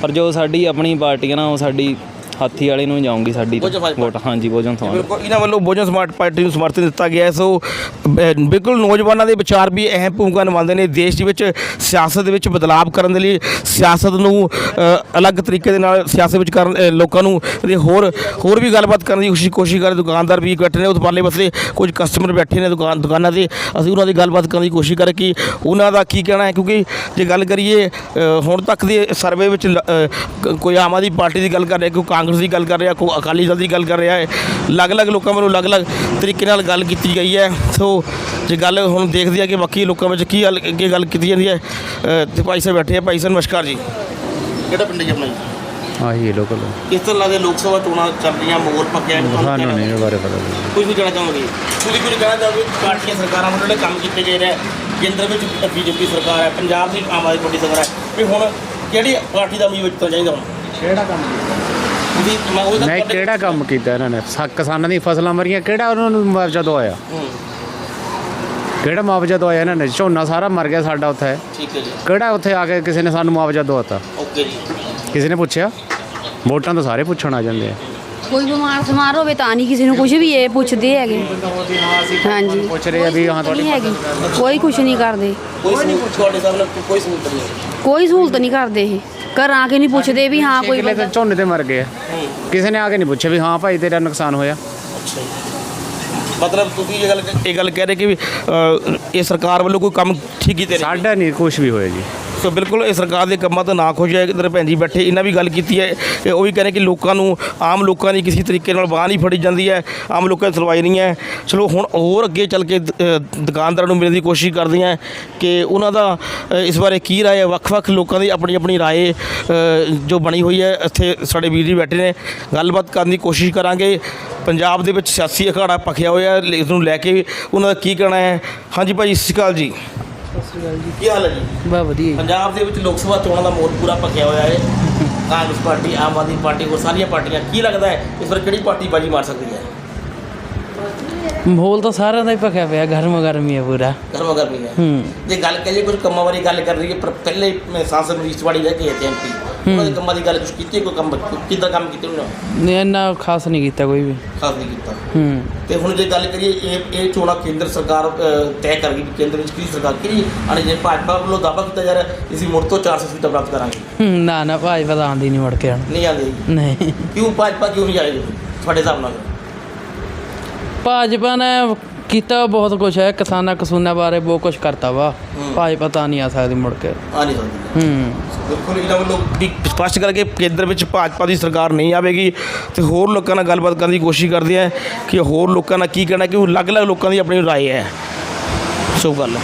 ਪਰ ਜੋ ਸਾਡੀ ਆਪਣੀ ਪਾਰਟੀ ਹੈ ਨਾ, ਉਹ ਸਾਡੀ ਹਾਥੀ ਵਾਲੇ ਨੂੰ ਜਾਊਂਗੀ ਸਾਡੀ ਤਾਂ। ਵੋਟ ਹਾਂਜੀ ਭੋਜਨ ਸਮਾਜ ਬਿਲਕੁਲ ਇਹਨਾਂ ਵੱਲੋਂ ਬਹੁਜਨ ਸਮਾਜ ਪਾਰਟੀ ਨੂੰ ਸਮਰਥਨ ਦਿੱਤਾ ਗਿਆ ਹੈ। ਸੋ ਬ- ਬਿਲਕੁਲ ਨੌਜਵਾਨਾਂ ਦੇ ਵਿਚਾਰ ਵੀ ਅਹਿਮ ਭੂਮਿਕਾ ਨਿਭਾਉਂਦੇ ਨੇ ਦੇਸ਼ ਦੇ ਵਿੱਚ ਸਿਆਸਤ ਦੇ ਵਿੱਚ ਬਦਲਾਅ ਕਰਨ ਦੇ ਲਈ ਸਿਆਸਤ ਨੂੰ ਅ, ਅਲੱਗ ਤਰੀਕੇ ਦੇ ਨਾਲ ਸਿਆਸਤ ਵਿੱਚ ਕਰਨ ਅ, ਲੋਕਾਂ ਨੂੰ ਇਹਦੇ ਹੋਰ ਹੋਰ ਵੀ ਗੱਲਬਾਤ ਕਰਨ ਦੀ ਕੋਸ਼ਿਸ਼ ਕੋਸ਼ਿਸ਼ ਕਰ ਰਹੇ। ਦੁਕਾਨਦਾਰ ਵੀ ਬੈਠੇ ਨੇ ਉਸ ਪਰਲੇ ਪਾਸੇ ਕੁਝ ਕਸਟਮਰ ਬੈਠੇ ਨੇ ਦੁਕਾਨ ਦੁਕਾਨਾਂ ਤੇ। ਅਸੀਂ ਉਹਨਾਂ ਦੀ ਗੱਲਬਾਤ ਕਰਨ ਦੀ ਕੋਸ਼ਿਸ਼ ਕਰ ਕਿ ਉਹਨਾਂ ਦਾ ਕੀ ਕਹਿਣਾ ਹੈ ਕਿਉਂਕਿ ਜੇ ਗੱਲ ਕਰੀਏ ਅ, ਹੁਣ ਤੱਕ ਦੇ ਸਰਵੇ ਵਿੱਚ ਲ- ਅ, ਕ- ਕੋਈ ਆਮ ਆਦਮੀ ਪਾਰਟੀ ਦੀ ਗੱਲ ਕਰ ਰਿਹਾ ਕੋਈ ਕਾਂਗਰਸ ਦੀ ਗੱਲ ਕਰ ਰਿਹਾ ਕੋਈ ਅਕਾਲੀ ਦਲ ਦੀ ਗੱਲ ਕਰ ਰਿਹਾ ਹੈ। ਅਲੱਗ-ਅਲੱਗ ਲੋਕਾਂ ਵੱਲੋਂ ਅਲੱਗ-ਅਲੱਗ ਤਰੀਕੇ ਨਾਲ ਗੱਲ ਕੀਤੀ ਗਈ ਹੈ। ਸੋ ਜੇ ਗੱਲ ਹੁਣ ਦੇਖਦੇ ਆ ਕਿ ਬਾਕੀ ਲੋਕਾਂ ਵਿੱਚ ਕੀ ਗੱਲ ਅੱਗੇ ਗੱਲ ਕੀਤੀ ਜਾਂਦੀ ਹੈ ਅ, ਤੇ ਭਾਈ ਸਾਹਿਬ ਬੈਠੇ ਆ। ਭਾਈ ਸਾਹਿਬ ਨਮਸਕਾਰ ਜੀ। ਕਿਹੜਾ ਪਿੰਡ ਜੀ ਆਪਣਾ ਜੀ? ਆਹੀ ਲੋਕਲ ਕਿਸ ਤਰ੍ਹਾਂ ਲੱਗਦਾ ਲੋਕ ਸਭਾ ਚੋਣਾਂ ਚੱਲ ਰਹੀਆਂ ਮਾਹੌਲ ਪੱਕਿਆ ਹੈ ਤੁਹਾਨੂੰ ਸਾਨੂੰ ਨਹੀਂ ਲੱਗਦਾ? ਇਹ ਬਾਰੇ ਪਤਾ ਕੁਝ ਵੀ ਕਹਿਣਾ ਚਾਹੋਗੇ? ਤੁਸੀਂ ਕੁਝ ਕਹਿਣਾ ਚਾਹੋਗੇ? ਪਾਰਟੀਆਂ ਸਰਕਾਰਾਂ ਵੱਲੋਂ ਜਿਹੜੇ ਕੰਮ ਕੀਤੇ ਗਏ ਨੇ ਕੇਂਦਰ ਵਿੱਚ ਬੀਜੇਪੀ ਸਰਕਾਰ ਹੈ ਪੰਜਾਬ ਦੀ ਆਮ ਆਦਮੀ ਪਾਰਟੀ ਸਰਕਾਰ ਹੈ ਵੀ ਹੁਣ ਕਿਹੜੀ ਪਾਰਟੀ ਦਾ ਉਮੀਦਵਾਰ ਜਿੱਤਣਾ ਚਾਹੀਦਾ ਹੁਣ? ਮੈਂ ਉਹਦਾ ਨਹੀਂ ਕਿਹੜਾ ਕੰਮ ਕੀਤਾ ਇਹਨਾਂ ਨੇ? ਸਾ- ਕਿਸਾਨਾਂ ਦੀ ਫਸਲਾਂ ਮਰੀਆਂ ਕਿਹੜਾ ਉਹਨਾਂ ਨੂੰ ਮੁਆਵਜ਼ਾ ਦਵਾਇਆ? ਹੂੰ, ਕਿਹੜਾ ਮੁਆਵਜ਼ਾ ਦਵਾਇਆ ਇਹਨਾਂ ਨੇ? ਝੋਨਾ ਸਾਰਾ ਮਰ ਗਿਆ ਸਾਡਾ ਉੱਥੇ। ਠੀਕ ਹੈ ਜੀ। ਕਿਹੜਾ ਉੱਥੇ ਆ ਕੇ ਕਿਸੇ ਨੇ ਸਾਨੂੰ ਮੁਆਵਜ਼ਾ ਦਵਾਤਾ? ਓਕੇ ਜੀ। ਕਿਸੇ ਨੇ ਪੁੱਛਿਆ? ਵੋਟਾਂ ਤਾਂ ਸਾਰੇ ਪੁੱਛਣ ਆ ਜਾਂਦੇ ਆ। ਕੋਈ ਬਿਮਾਰ ਸਮਾਰ ਹੋਵੇ ਤਾਂ ਨਹੀਂ ਕਿਸੇ ਨੂੰ ਕੁਝ ਵੀ ਇਹ ਪੁੱਛਦੇ ਹੈਗੇ। ਹਾਂਜੀ। ਪੁੱਛ ਰਹੇ ਆ ਵੀ ਹਾਂ ਤੁਹਾਡੀ ਨਹੀਂ ਹੈਗੀ। ਕੋਈ ਕੁਝ ਨਹੀਂ ਕਰਦੇ। ਕੋਈ ਸਹੂਲਤ ਤੁਹਾਡੇ ਸਾਹਮਣੇ ਕੋਈ ਸਹੂਲਤ ਨਹੀਂ। ਕੋਈ ਸਹੂਲਤ ਨਹੀਂ ਕਰਦੇ ਇਹ। ਘਰ ਆ ਕੇ ਨਹੀਂ ਪੁੱਛਦੇ ਵੀ ਹਾਂ ਕੋਈ ਕਿਲੇ ਤਾਂ ਝੋਨੇ ਤੇ ਮਰ ਗਏ ਆ। ਕਿਸੇ ਨੇ ਆ ਕੇ ਨਹੀਂ ਪੁੱਛਿਆ ਵੀ ਹਾਂ ਭਾਈ ਤੇਰਾ ਨੁਕਸਾਨ ਹੋਇਆ। ਅੱਛਾ ਮਤਲਬ ਤੁਸੀਂ ਇਹ ਗੱਲ ਇਹ ਗੱਲ ਕਹਿ ਰਹੇ ਕਿ ਵੀ ਅ, ਇਹ ਸਰਕਾਰ ਵੱਲੋਂ ਕੋਈ ਕੰਮ ਠੀਕ ਕੀਤੇ ਨਹੀਂ। ਸਾਡਾ ਨਹੀਂ ਕੁਝ ਵੀ ਹੋਇਆ ਜੀ। ਸੋ ਬਿਲਕੁਲ ਇਹ ਸਰਕਾਰ ਦੇ ਕੰਮਾਂ ਤੋਂ ਨਾ ਖੁਸ਼ ਹੈ ਇਧਰ ਭੈਣ ਜੀ ਬੈਠੇ, ਇਹਨਾਂ ਵੀ ਗੱਲ ਕੀਤੀ ਹੈ। ਕਿ ਉਹ ਵੀ ਕਹਿੰਦੇ ਕਿ ਲੋਕਾਂ ਨੂੰ, ਆਮ ਲੋਕਾਂ ਦੀ ਕਿਸੇ ਤਰੀਕੇ ਨਾਲ ਬਾਹ ਨਹੀਂ ਫੜੀ ਜਾਂਦੀ ਹੈ, ਆਮ ਲੋਕਾਂ ਦੀ ਸੁਣਵਾਈ ਨਹੀਂ ਹੈ। ਚਲੋ ਹੁਣ ਹੋਰ ਅੱਗੇ ਚੱਲ ਕੇ ਦੁਕਾਨਦਾਰਾਂ ਨੂੰ ਮਿਲਣ ਦੀ ਕੋਸ਼ਿਸ਼ ਕਰਦੇ ਹਾਂ ਕਿ ਉਹਨਾਂ ਦਾ ਇਸ ਬਾਰੇ ਕੀ ਰਾਏ ਹੈ? ਵੱਖ-ਵੱਖ ਲੋਕਾਂ ਦੀ ਆਪਣੀ ਆਪਣੀ ਰਾਏ ਜੋ ਬਣੀ ਹੋਈ ਹੈ, ਇੱਥੇ ਸਾਡੇ ਵੀਰ ਜੀ ਬੈਠੇ ਨੇ। ਗੱਲਬਾਤ ਕਰਨ ਦੀ ਕੋਸ਼ਿਸ਼ ਕਰਾਂਗੇ। ਪੰਜਾਬ ਦੇ ਵਿੱਚ ਸਿਆਸੀ ਅਖਾੜਾ ਪਖਿਆ ਹੋਇਆ ਇਸ ਨੂੰ ਲੈ ਕੇ ਉਹਨਾਂ ਦਾ ਕੀ ਕਹਿਣਾ ਹੈ? ਹਾਂਜੀ ਭਾਜੀ, ਸਤਿ ਸ਼੍ਰੀ ਅਕਾਲ ਜੀ। ਕੀ ਹਾਲ ਹੈ ਜੀ? ਬਾ ਵਧੀਆ ਪੰਜਾਬ ਦੇ ਵਿੱਚ ਲੋਕ ਸਭਾ ਚੋਣਾਂ ਦਾ ਮੋੜ ਪੂਰਾ ਪੱਕਿਆ ਹੋਇਆ ਹੈ। ਕਾਂਗਰਸ ਪਾਰਟੀ ਆਮ ਆਦਮੀ ਪਾਰਟੀ ਹੋਰ ਸਾਰੀਆਂ ਪਾਰਟੀਆਂ ਕੀ ਲੱਗਦਾ ਹੈ ਇਸ ਵਾਰ ਕਿਹੜੀ ਪਾਰਟੀ ਬਾਜੀ ਮਾਰ ਸਕਦੀ ਹੈ? ਮਾਹੌਲ ਤਾਂ ਸਾਰਿਆਂ ਦਾ ਹੀ ਭਖਿਆ ਪਿਆ ਗਰਮ ਗਰਮੀ ਹੈ ਪੂਰਾ। ਗਰਮਾ ਗਰਮੀ ਹੈ। ਹੂੰ। ਜੇ ਗੱਲ ਕਰੀਏ ਕੁਝ ਕੰਮਾਂ ਬਾਰੇ ਗੱਲ ਕਰ ਰਹੀ ਹੈ ਪਰ ਪਹਿਲੇ ਮੈਂ ਸਾਂਸਦ ਵਾੜੀ ਰਹਿ ਕੇ ਇੱਥੇ ਐਮਪੀ ਉਹਨਾਂ ਦੇ ਕੰਮਾਂ ਦੀ ਗੱਲ ਕੁਝ ਕੀਤੀ? ਕੋਈ ਕੰਮ ਕਿੱਦਾਂ ਕੰਮ ਕੀਤੇ ਉਹਨਾਂ ਨੇ? ਨਹੀਂ ਇੰਨਾ ਖਾਸ ਨਹੀਂ ਕੀਤਾ ਕੋਈ ਵੀ। ਖਾਸ ਨਹੀਂ ਕੀਤਾ। ਹੂੰ। ਤੇ ਹੁਣ ਜੇ ਗੱਲ ਕਰੀਏ ਇਹ ਇਹ ਚੋਣਾਂ ਕੇਂਦਰ ਸਰਕਾਰ ਤੈਅ ਕਰ ਗਈ ਕੇਂਦਰ ਵਿੱਚ ਕਿਹੜੀ ਸਰਕਾਰ ਕਿਹੜੀ ਆਣੀ ਜੇ ਭਾਜਪਾ ਵੱਲੋਂ ਦਾਅਵਾ ਕੀਤਾ ਜਾ ਰਿਹਾ ਅਸੀਂ ਮੁੜ ਤੋਂ 400 ਸੀਟਾਂ ਪ੍ਰਾਪਤ ਕਰਾਂਗੇ। ਹੂੰ, ਨਾ ਨਾ ਭਾਜਪਾ ਤਾਂ ਆਉਂਦੀ ਨਹੀਂ ਮੁੜ ਕੇ ਹੁਣ। ਨਹੀਂ ਆਉਂਦੇ ਨਹੀਂ। ਕਿਉਂ ਭਾਜਪਾ ਕਿਉਂ ਨਹੀਂ ਆਏਗੀ ਤੁਹਾਡੇ ਹਿਸਾਬ ਨਾਲ। ਭਾਜਪਾ ਨੇ ਕੀਤਾ ਬਹੁਤ ਕੁਝ ਹੈ ਕਿਸਾਨਾਂ ਕਸੂਨਾਂ ਬਾਰੇ ਬਹੁਤ ਕੁਝ ਕਰਤਾ ਵਾ ਭਾਜਪਾ ਤਾਂ ਨਹੀਂ ਆ ਸਕਦੀ ਮੁੜ ਕੇ ਆ ਨਹੀਂ ਸਕਦੀ ਹੂੰ ਬਿਲਕੁਲ ਇਹਨਾਂ ਵੱਲੋਂ ਵੀ ਸਪਸ਼ਟ ਕਰਕੇ ਕੇਂਦਰ ਵਿੱਚ ਭਾਜਪਾ ਦੀ ਸਰਕਾਰ ਨਹੀਂ ਆਵੇਗੀ ਤੇ ਹੋਰ ਲੋਕਾਂ ਨਾਲ ਗੱਲਬਾਤ ਕਰਨ ਦੀ ਕੋਸ਼ਿਸ਼ ਕਰਦੇ ਆ ਕਿ ਹੋਰ ਲੋਕਾਂ ਨਾਲ ਕੀ ਕਹਿਣਾ ਕਿ ਉਹ ਅਲੱਗ-ਅਲੱਗ ਲੋਕਾਂ ਦੀ ਆਪਣੀ رائے ਹੈ ਸੋ ਗੱਲ ਹੈ।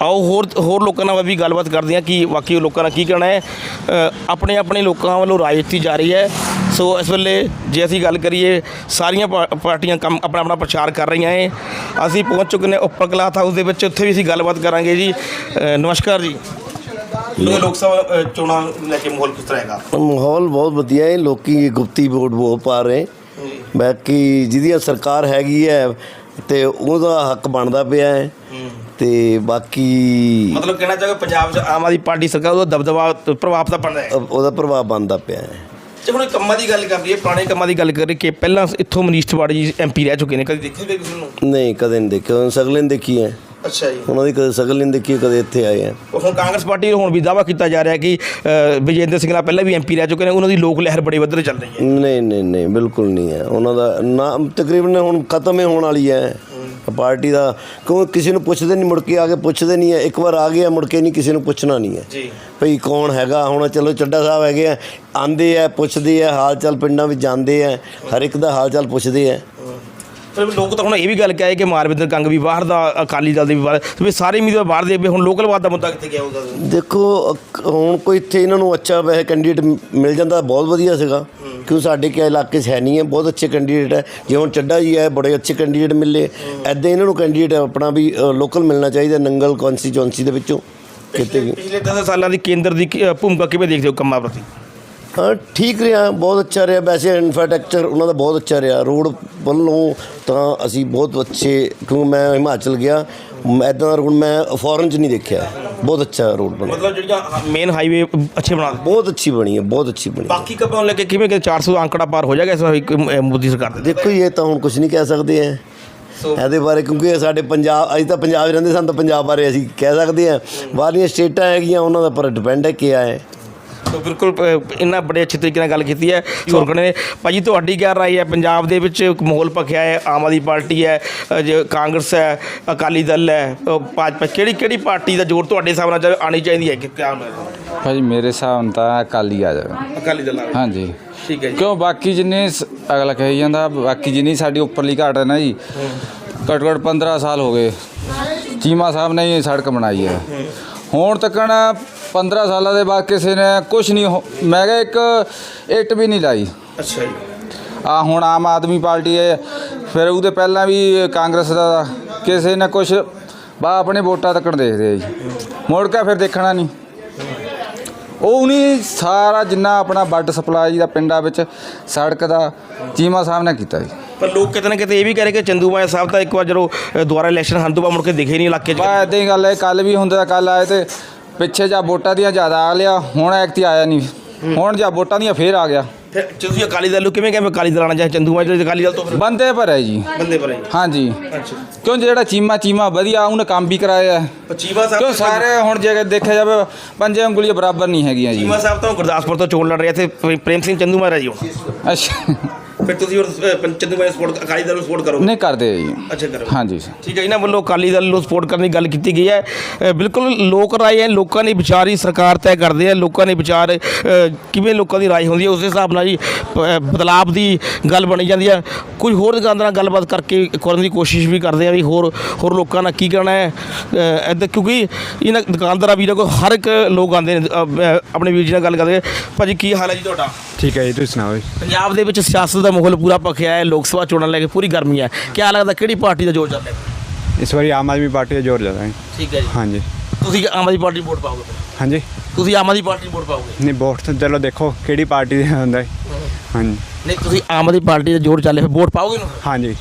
ਆਓ ਹੋਰ ਹੋਰ ਲੋਕਾਂ ਨਾਲ ਵੀ ਗੱਲਬਾਤ ਕਰਦੇ ਆ ਕਿ ਵਾਕਈ ਉਹ ਲੋਕਾਂ ਨਾਲ ਕੀ ਕਹਿਣਾ ਹੈ ਅ, ਆਪਣੇ ਆਪਣੇ ਲੋਕਾਂ ਵੱਲੋਂ ਰਾਏ ਦਿੱਤੀ ਜਾ ਰਹੀ ਹੈ ਸੋ ਇਸ ਵੇਲੇ ਜੇ ਅਸੀਂ ਗੱਲ ਕਰੀਏ ਸਾਰੀਆਂ ਪਾ- ਪਾਰਟੀਆਂ ਕੰਮ ਆਪਣਾ ਆਪਣਾ ਪ੍ਰਚਾਰ ਕਰ ਰਹੀਆਂ ਏ ਅਸੀਂ ਪਹੁੰਚ ਚੁੱਕੇ ਨੇ ਉੱਪਰ ਕਲਾਥ ਹਾਊਸ ਦੇ ਵਿੱਚ ਉੱਥੇ ਵੀ ਅਸੀਂ ਗੱਲਬਾਤ ਕਰਾਂਗੇ ਜੀ। ਅ, ਨਮਸਕਾਰ ਜੀ। ਇਹ ਲੋਕ ਸਭਾ ਅ, ਚੋਣਾਂ ਨੂੰ ਲੈ ਕੇ ਮਾਹੌਲ ਕਿਸ ਤਰ੍ਹਾਂ ਹੈਗਾ? ਮਾਹੌਲ ਬਹੁਤ ਵਧੀਆ ਹੈ ਲੋਕੀ ਗੁਪਤੀ ਵੋਟ ਵੋਟ ਪਾ ਰਹੇ ਬਾਕੀ ਜਿਹਦੀ ਸਰਕਾਰ ਹੈਗੀ ਹੈ ਤੇ ਉਹਦਾ ਹੱਕ ਬਣਦਾ ਪਿਆ ਹੈ। ਤੇ ਬਾਕੀ ਮਤਲਬ ਕਹਿਣਾ ਚਾਹੋਗੇ ਪੰਜਾਬ 'ਚ ਆਮ ਆਦਮੀ ਪਾਰਟੀ ਸਰਕਾਰ ਉਹਦਾ ਦਬਦਬਾ ਪ੍ਰਭਾਵ ਤਾਂ ਬਣਦਾ ਹੈ? ਉਹਦਾ ਪ੍ਰਭਾਵ ਬਣਦਾ ਪਿਆ ਹੈ। ਜੇ ਹੁਣ ਕੰਮਾਂ ਦੀ ਗੱਲ ਕਰ ਲਈਏ ਪੁਰਾਣੇ ਕੰਮਾਂ ਦੀ ਗੱਲ ਕਰੀਏ ਕਿ ਪਹਿਲਾਂ ਇੱਥੋਂ ਮਨੀਸ਼ ਤਿਵਾੜੀ ਜੀ ਐਮਪੀ ਰਹਿ ਚੁੱਕੇ ਨੇ ਕਦੀ ਦੇਖੇ ਗਏ ਕਿਸੇ ਨੂੰ? ਨਹੀਂ ਕਦੇ ਨਹੀਂ ਦੇਖਿਆ ਸਗਲੇ ਨੇ ਦੇਖੀ ਹੈ। ਅੱਛਾ ਜੀ। ਉਹਨਾਂ ਦੀ ਕਦੇ ਸਗਲ ਨਹੀਂ ਦੇਖੀ ਕਦੇ ਇੱਥੇ ਆਏ ਹੈ। ਹੁਣ ਕਾਂਗਰਸ ਪਾਰਟੀ ਨੂੰ ਹੁਣ ਵੀ ਦਾਵਾ ਕੀਤਾ ਜਾ ਰਿਹਾ ਕਿ ਵਿਜੇਂਦਰ ਸਿੰਘਲਾ ਪਹਿਲਾਂ ਵੀ ਐਮਪੀ ਰਹਿ ਚੁੱਕੇ ਨੇ ਉਹਨਾਂ ਦੀ ਲੋਕ ਲਹਿਰ ਬੜੀ ਵੱਧ ਚੱਲ ਰਹੀ ਹੈ। ਨਹੀਂ ਨਹੀਂ ਨਹੀਂ ਬਿਲਕੁਲ ਨਹੀਂ ਹੈ। ਉਹਨਾਂ ਦਾ ਨਾਮ ਤਕਰੀਬਨ ਹੁਣ ਖਤਮ ਹੀ ਹੋਣ ਵਾਲੀ ਹੈ। ਪਾਰਟੀ ਦਾ ਕਿਉਂ ਕਿਸੇ ਨੂੰ ਪੁੱਛਦੇ ਨਹੀਂ ਮੁੜ ਕੇ ਆ ਕੇ ਪੁੱਛਦੇ ਨਹੀਂ ਹੈ। ਇੱਕ ਵਾਰ ਆ ਗਿਆ ਮੁੜ ਕੇ ਨਹੀਂ ਕਿਸੇ ਨੂੰ ਪੁੱਛਣਾ ਨਹੀਂ ਹੈ। ਜੀ। ਭਈ ਕੌਣ ਹੈਗਾ? ਹੁਣ ਚਲੋ ਚੱਡਾ ਸਾਹਿਬ ਹੈਗੇ ਆ ਆਂਦੇ ਆ ਪੁੱਛਦੇ ਆ ਹਾਲ ਚਾਲ ਪਿੰਡਾਂ ਵਿੱਚ ਜਾਂਦੇ ਆ ਹਰ ਇੱਕ ਦਾ ਹਾਲ ਚਾਲ ਪੁੱਛਦੇ ਆ। ਪਰ ਲੋਕ ਤਾਂ ਹੁਣ ਇਹ ਵੀ ਗੱਲ ਕਹੇ ਕਿ ਮਾਰਵਿੰਦਰ ਕੰਗ ਵੀ ਬਾਹਰ ਦਾ ਅਕਾਲੀ ਦਲ ਦੇ ਵੀ ਬਾਹਰ ਤੇ ਸਾਰੇ ਉਮੀਦਵਾਰ ਬਾਹਰ ਦੇ ਵੀ ਹੁਣ ਲੋਕਲਵਾਦ ਦਾ ਮੁੱਦਾ ਕਿੱਥੇ ਗਿਆ ਹੋਊਗਾ? ਦੇਖੋ ਹੁਣ ਕੋਈ ਇੱਥੇ ਇਹਨਾਂ ਨੂੰ ਅੱਛਾ ਵੈਸੇ ਕੈਂਡੀਡੇਟ ਮਿਲ ਜਾਂਦਾ ਬਹੁਤ ਵਧੀਆ ਸੀਗਾ। ਕਿਉਂ ਸਾਡੇ ਕਿ ਇਲਾਕੇ 'ਚ ਹੈ ਨਹੀਂ ਹੈ ਬਹੁਤ ਅੱਛੇ ਕੈਂਡੀਡੇਟ ਹੈ। ਜੇ ਹੁਣ ਚੱਡਾ ਜੀ ਹੈ ਬੜੇ ਅੱਛੇ ਕੈਂਡੀਡੇਟ ਮਿਲੇ। ਐਦਾਂ ਇਹਨਾਂ ਨੂੰ ਕੈਂਡੀਡੇਟ ਆਪਣਾ ਵੀ ਲੋਕਲ ਮਿਲਣਾ ਚਾਹੀਦਾ ਨੰਗਲ ਕੌਂਸਟੀਚੁਐਂਸੀ ਦੇ ਵਿੱਚੋਂ। ਕਿਤੇ ਵੀ ਪਿਛਲੇ 10 ਸਾਲਾਂ ਦੀ ਕੇਂਦਰ ਦੀ ਭੂਮਿਕਾ ਕਿਵੇਂ ਦੇਖਦੇ ਹੋ ਕੰਮਾਂ ਪ੍ਰਤੀ? ਠੀਕ ਰਿਹਾ ਬਹੁਤ ਅੱਛਾ ਰਿਹਾ। ਵੈਸੇ ਇਨਫਰਾਸਟ੍ਰਕਚਰ ਉਹਨਾਂ ਦਾ ਬਹੁਤ ਅੱਛਾ ਰਿਹਾ। ਰੋਡ ਵੱਲੋਂ ਤਾਂ ਅਸੀਂ ਬਹੁਤ ਅੱਛੇ ਕਿਉਂਕਿ ਮੈਂ ਹਿਮਾਚਲ ਗਿਆ। ਐਦਾਂ ਦਾ ਰੋਡ ਮੈਂ ਫੋਰਨ 'ਚ ਨਹੀਂ ਦੇਖਿਆ। ਬਹੁਤ ਅੱਛਾ ਰੋਡ ਬਣਿਆ। ਮਤਲਬ ਜਿਹੜੀਆਂ ਮੇਨ ਹਾਈਵੇ ਅੱਛੇ ਬਣਾ ਦਿੱਤੇ। ਬਹੁਤ ਅੱਛੀ ਬਣੀ ਹੈ ਬਹੁਤ ਅੱਛੀ ਬਣੀ ਹੈ। ਬਾਕੀ ਨੂੰ ਲੈ ਕੇ ਕਿਵੇਂ ਕਿ 400 ਦਾ ਅੰਕੜਾ ਪਾਰ ਹੋ ਜਾਏਗਾ ਇਸ ਵਾਰ ਇੱਕ, ਮੋਦੀ ਸਰਕਾਰ ਦੇ? ਦੇਖੋ ਜੀ, ਇਹ ਤਾਂ ਹੁਣ ਕੁਝ ਨਹੀਂ ਕਹਿ ਸਕਦੇ ਆ ਇਹਦੇ ਬਾਰੇ ਕਿਉਂਕਿ ਇਹ ਸਾਡੇ ਪੰਜਾਬ ਅਸੀਂ ਤਾਂ ਪੰਜਾਬ 'ਚ ਰਹਿੰਦੇ ਸਾਨੂੰ ਤਾਂ ਪੰਜਾਬ ਬਾਰੇ ਅਸੀਂ ਕਹਿ ਸਕਦੇ ਆ ਬਾਹਰਲੀਆਂ ਸਟੇਟਾਂ ਹੈਗੀਆਂ ਉਹਨਾਂ ਦਾ ਪਰ ਡਿਪੈਂਡ ਹੈ ਕੀ ਹੈ ਸੋ ਬਿਲਕੁਲ ਅ, ਇੰਨਾ ਬੜੇ ਅੱਛੇ ਤਰੀਕੇ ਨਾਲ ਗੱਲ ਕੀਤੀ ਹੈ ਸੁਰਖਣੇ ਨੇ। ਭਾਜੀ ਤੁਹਾਡੀ ਕੀ ਰਾਏ ਹੈ? ਪੰਜਾਬ ਦੇ ਵਿੱਚ ਇੱਕ ਮਾਹੌਲ ਭਖਿਆ ਹੈ ਆਮ ਆਦਮੀ ਪਾਰਟੀ ਹੈ ਅ, ਜੇ ਕਾਂਗਰਸ ਹੈ ਅਕਾਲੀ ਦਲ ਹੈ ਅ, ਭਾਜਪਾ ਕਿਹੜੀ ਕਿਹੜੀ ਪਾਰਟੀ ਦਾ ਜ਼ੋਰ ਤੁਹਾਡੇ ਹਿਸਾਬ ਨਾਲ ਚੱਲ- ਆਉਣੀ ਚਾਹੀਦੀ ਹੈ? ਕਿ ਕਿਆ ਭਾਜੀ ਮੇਰੇ ਹਿਸਾਬ ਨਾਲ ਤਾਂ ਅਕਾਲੀ ਆ ਜਾਵੇ। ਅਕਾਲੀ ਦਲ ਨਾਲ। ਹਾਂਜੀ। ਠੀਕ ਹੈ ਜੀ। ਕਿਉਂ? ਬਾਕੀ ਜਿੰਨੇ ਸ- ਅਗਲਾ ਕਹੀ ਜਾਂਦਾ ਬਾਕੀ ਜਿੰਨੀ ਸਾਡੀ ਉੱਪਰਲੀ ਘਾਟ ਹੈ ਨਾ ਜੀ ਘੱਟੋ ਘੱਟ 15 ਸਾਲ ਹੋ ਗਏ। ਚੀਮਾ ਸਾਹਿਬ ਨੇ ਹੀ ਸੜਕ ਬਣਾਈ ਹੈ। ਹੁਣ ਤੱਕ 15 ਸਾਲਾਂ ਦੇ ਬਾਅਦ ਕਿਸੇ ਨੇ ਕੁਝ ਨਹੀਂ ਹੋ- ਮੈਂ ਕਿਹਾ ਇੱਕ ਇੱਟ ਵੀ ਨਹੀਂ ਲਾਈ। ਅੱਛਾ ਜੀ। ਆ ਹੁਣ ਆਮ ਆਦਮੀ ਪਾਰਟੀ ਹੈ ਫਿਰ ਉਹਦੇ ਪਹਿਲਾਂ ਵੀ ਕਾਂਗਰਸ ਦਾ ਕਿਸੇ ਨੇ ਕੁਝ ਬਾ ਆਪਣੇ ਵੋਟਾਂ ਤੱਕਣ ਦੇਖਦੇ ਆ ਜੀ। ਮੁੜ ਕੇ ਫਿਰ ਦੇਖਣਾ ਨਹੀਂ। ਉਹ ਨਹੀਂ ਸਾਰਾ ਜਿੰਨਾ ਆਪਣਾ ਵੱਡ ਸਪਲਾਈ ਦਾ ਪਿੰਡਾਂ ਵਿੱਚ ਸੜਕ ਦਾ ਚੀਮਾ ਸਾਹਿਬ ਨੇ ਕੀਤਾ ਜੀ। ਪਰ ਲੋਕ ਕਿਤੇ ਨਾ ਕਿਤੇ ਇਹ ਵੀ ਕਹਿ ਰਹੇ ਕਿ ਚੰਦੂ ਮਾਇਆ ਸਾਹਿਬ ਤਾਂ ਇੱਕ ਵਾਰ ਜਦੋਂ ਅ, ਦੁਬਾਰਾ ਇਲੈਕਸ਼ਨ ਹਨ ਤੋਂ ਬਾਅਦ ਮੁੜ ਕੇ ਦਿਖੇ ਨਹੀਂ ਇਲਾਕੇ 'ਚ। ਬਾ ਇਦਾਂ ਹੀ ਗੱਲ ਹੈ ਕੱਲ ਵੀ ਹੁੰਦਾ ਕੱਲ ਆਏ ਤੇ ਪਿੱਛੇ ਜਾ ਵੋਟਾਂ ਦੀਆਂ ਜ਼ਿਆਦਾ ਆ ਲਿਆ ਹੁਣ ਐਕਤੀ ਆਇਆ ਨਹੀਂ। ਹੁਣ ਜਾ ਵੋਟਾਂ ਦੀਆਂ ਫੇਰ ਆ ਗਿਆ। ਫਿਰ ਤੁਸੀਂ ਅਕਾਲੀ ਦਲ ਨੂੰ ਕਿਵੇਂ ਕਹਿੰਦੇ ਅਕਾਲੀ ਦਲ ਆਣਾ ਚਾਹੇ ਚੰਦੂ ਮਾਇਆ ਜਿਹੜੇ ਅਕਾਲੀ ਦਲ ਤੋਂ ਫਿਰ ਬੰਦੇ ਪਰ ਹੈ ਜੀ। ਬੰਦੇ ਪਰ ਹੈ ਹਾਂਜੀ। ਅੱਛਾ। ਕਿਉਂ ਜਿਹੜਾ ਚੀਮਾ ਚੀਮਾ ਵਧੀਆ ਉਹਨੇ ਕੰਮ ਵੀ ਕਰਾਇਆ ਹੈ। ਚੀਮਾ ਕਿਉਂ ਸਾਰੇ ਹੁਣ ਜੇ ਦੇਖਿਆ ਜਾਵੇ ਪੰਜੇ ਉਂਗਲੀਆਂ ਬਰਾਬਰ ਨਹੀਂ ਹੈਗੀਆਂ ਜੀ। ਚੀਮਾ ਸਾਹਿਬ ਤਾਂ ਗੁਰਦਾਸਪੁਰ ਤੋਂ ਚੋਣ ਲੜ ਰਿਹਾ ਤੇ ਪ੍ਰੇ- ਪ੍ਰੇਮ ਸਿੰਘ ਚੰਦੂ ਮਾਇਆ ਜੀ ਹੁਣ। ਅੱਛਾ। ਫਿਰ ਤੁਸੀਂ ਹੁਣ ਚੰਦੂ ਬਾਈ ਸਪੋਰਟ ਅਕਾਲੀ ਦਲ ਨੂੰ ਸਪੋਰਟ ਕਰੋਗੇ? ਨਹੀਂ ਕਰਦੇ ਜੀ। ਅੱਛਾ ਕਰੋ ਹਾਂਜੀ। ਠੀਕ ਹੈ ਇਹਨਾਂ ਵੱਲੋਂ ਅਕਾਲੀ ਦਲ ਨੂੰ ਸਪੋਰਟ ਕਰਨ ਦੀ ਗੱਲ ਕੀਤੀ ਗਈ ਹੈ। ਅ, ਬਿਲਕੁਲ ਲੋਕ ਰਾਏ ਹੈ ਲੋਕਾਂ ਨੇ ਵਿਚਾਰ ਹੀ ਸਰਕਾਰ ਤੈਅ ਕਰਦੇ ਆ। ਲੋਕਾਂ ਨੇ ਵਿਚਾਰ ਅ, ਕਿਵੇਂ ਲੋਕਾਂ ਦੀ ਰਾਏ ਹੁੰਦੀ ਹੈ ਉਸ ਦੇ ਹਿਸਾਬ ਨਾਲ ਜੀ ਬਦਲਾਵ ਦੀ ਗੱਲ ਬਣੀ ਜਾਂਦੀ ਹੈ। ਕੁਝ ਹੋਰ ਦੁਕਾਨਦਾਰਾਂ ਨਾਲ ਗੱਲਬਾਤ ਕਰਕੇ ਕਰਨ ਦੀ ਕੋਸ਼ਿਸ਼ ਵੀ ਕਰਦੇ ਆ ਵੀ ਹੋਰ ਹੋਰ ਲੋਕਾਂ ਨਾਲ ਕੀ ਕਹਿਣਾ ਹੈ। ਇਦਾਂ ਕਿਉਂਕਿ ਇਹਨਾਂ ਦੁਕਾਨਦਾਰਾਂ ਵੀਰਾਂ ਕੋਲ ਹਰ ਇੱਕ ਲੋਕ ਆਉਂਦੇ ਨੇ। ਅ, ਅ, ਆਪਣੇ ਵੀਰ ਜੀ ਨਾਲ ਗੱਲ ਕਰਦੇ ਭਾਜੀ ਕੀ ਹਾਲ ਹੈ ਜੀ ਤੁਹਾਡਾ? ਠੀਕ ਹੈ ਜੀ ਤੁਸੀਂ ਸੁਣਾਓ ਜੀ। ਪੰਜਾਬ ਦੇ ਵਿੱਚ ਸਿਆਸਤ ਦਾ ਮਾਹੌਲ ਪੂਰਾ ਭਖਿਆ ਹੈ ਲੋਕ ਸਭਾ ਚੋਣਾਂ ਲੈ ਕੇ ਪੂਰੀ ਗਰਮੀ ਹੈ। ਕੀ ਲੱਗਦਾ ਕਿਹੜੀ ਪਾਰਟੀ ਦਾ ਜ਼ੋਰ ਚੱਲ ਰਿਹਾ ਇਸ ਵਾਰੀ ਆਮ ਆਦਮੀ ਪਾਰਟੀ ਦਾ ਜ਼ੋਰ ਜ਼ਿਆਦਾ ਹੈ। ਠੀਕ ਹੈ ਜੀ। ਹਾਂਜੀ। ਤੁਸੀਂ ਆਮ ਆਦਮੀ ਪਾਰਟੀ ਨੂੰ ਵੋਟ ਪਾਓਗੇ ਫਿਰ? ਹਾਂਜੀ। ਤੁਸੀਂ ਆਮ ਆਦਮੀ ਪਾਰਟੀ ਨੂੰ ਵੋਟ ਪਾਓਗੇ? ਨਹੀਂ ਵੋਟ ਤਾਂ ਚਲੋ ਦੇਖੋ ਕਿਹੜੀ ਪਾਰਟੀ ਦਾ ਹੁੰਦਾ ਹੈ। ਹਾਂਜੀ। ਨਹੀਂ ਤੁਸੀਂ ਆਮ ਆਦਮੀ ਪਾਰਟੀ ਦਾ ਜ਼ੋਰ ਚੱਲੇ ਫਿਰ ਵੋਟ ਪਾਓਗੇ ਨਾ ਹਾਂਜੀ।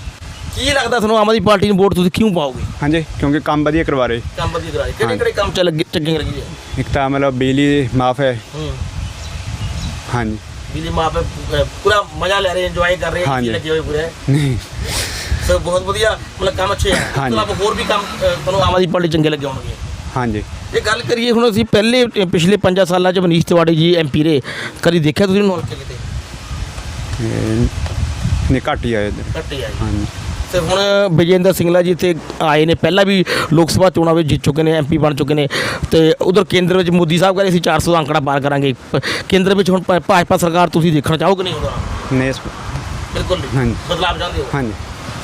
ਕੀ ਲੱਗਦਾ ਤੁਹਾਨੂੰ ਆਮ ਆਦਮੀ ਪਾਰਟੀ ਨੂੰ ਵੋਟ ਤੁਸੀਂ ਕਿਉਂ ਪਾਓਗੇ? ਹਾਂਜੀ ਕਿਉਂਕਿ ਕੰਮ ਵਧੀਆ ਕਰਵਾ ਰਹੇ। ਕੰਮ ਵਧੀਆ ਕਰਾਏ ਕਿਹੜੇ ਕਿਹੜੇ ਕੰਮ ਚੱਲ ਚੰਗੇ ਲੱਗੇ ਇੱਕ ਤਾਂ ਮਤਲਬ ਬਿਜਲੀ ਮਾਫ ਹੈ। ਹੂੰ ਹਾਂਜੀ। ਬਿਜਲੀ ਮਾਪੇ ਪੂਰਾ ਮਜ਼ਾ ਲੈ ਰਹੇ ਇੰਜੋਏ ਕਰ ਰਹੇ ਹਾਂਜੀ। ਲੱਗੇ ਹੋਏ ਪੂਰੇ ਨਹੀਂ ਸਭ ਬਹੁਤ ਵਧੀਆ ਮਤਲਬ ਕੰਮ ਅੱਛੇ ਹੈ ਇਸ ਤੋਂ ਹਾਂਜੀ। ਇਲਾਵਾ ਹੋਰ ਵੀ ਕੰਮ ਅ, ਤੁਹਾਨੂੰ ਆਮ ਆਦਮੀ ਪਾਰਟੀ ਚੰਗੇ ਲੱਗੇ ਹੋਣਗੇ ਹਾਂਜੀ ਇਹ ਗੱਲ ਕਰੀਏ ਹੁਣ ਅਸੀਂ ਪਹਿਲੇ ਅ, ਪਿਛਲੇ 5 ਸਾਲਾਂ ਚ ਮਨੀਸ਼ ਤਿਵਾੜੀ ਜੀ ਐਮਪੀ ਰਹੇ ਕਦੀ ਦੇਖਿਆ ਤੁਸੀਂ ਉਹਨਾਂ ਨੂੰ ਕਿਤੇ ਇਹ ਨਹੀਂ ਘੱਟ ਹੀ ਆਏ ਘੱਟੇ ਆਏ ਹਾਂਜੀ ਤੇ ਹੁਣ ਵਿਜੇਂਦਰ ਸਿੰਗਲਾ ਜੀ ਇੱਥੇ ਆਏ ਨੇ ਪਹਿਲਾਂ ਵੀ ਲੋਕ ਸਭਾ ਚੋਣਾਂ ਵਿੱਚ ਜਿੱਤ ਚੁੱਕੇ ਨੇ ਐਮਪੀ ਬਣ ਚੁੱਕੇ ਨੇ ਤੇ ਉਧਰ ਕੇਂਦਰ ਵਿੱਚ ਮੋਦੀ ਸਾਹਿਬ ਕਹਿੰਦੇ ਅਸੀਂ 400 ਦਾ ਅੰਕੜਾ ਪਾਰ ਕਰਾਂਗੇ। ਪ- ਕੇਂਦਰ ਵਿੱਚ ਹੁਣ ਭਾ- ਭਾਜਪਾ ਸਰਕਾਰ ਤੁਸੀਂ ਦੇਖਣਾ ਚਾਹੋਗੇ ਨਹੀਂ ਉਹਦਾ? ਨਹੀਂ ਇਸ- ਬਿਲਕੁਲ ਨਹੀਂ। ਹਾਂਜੀ। ਬਦਲਾਵ ਚਾਹੁੰਦੇ ਹੋ? ਹਾਂਜੀ।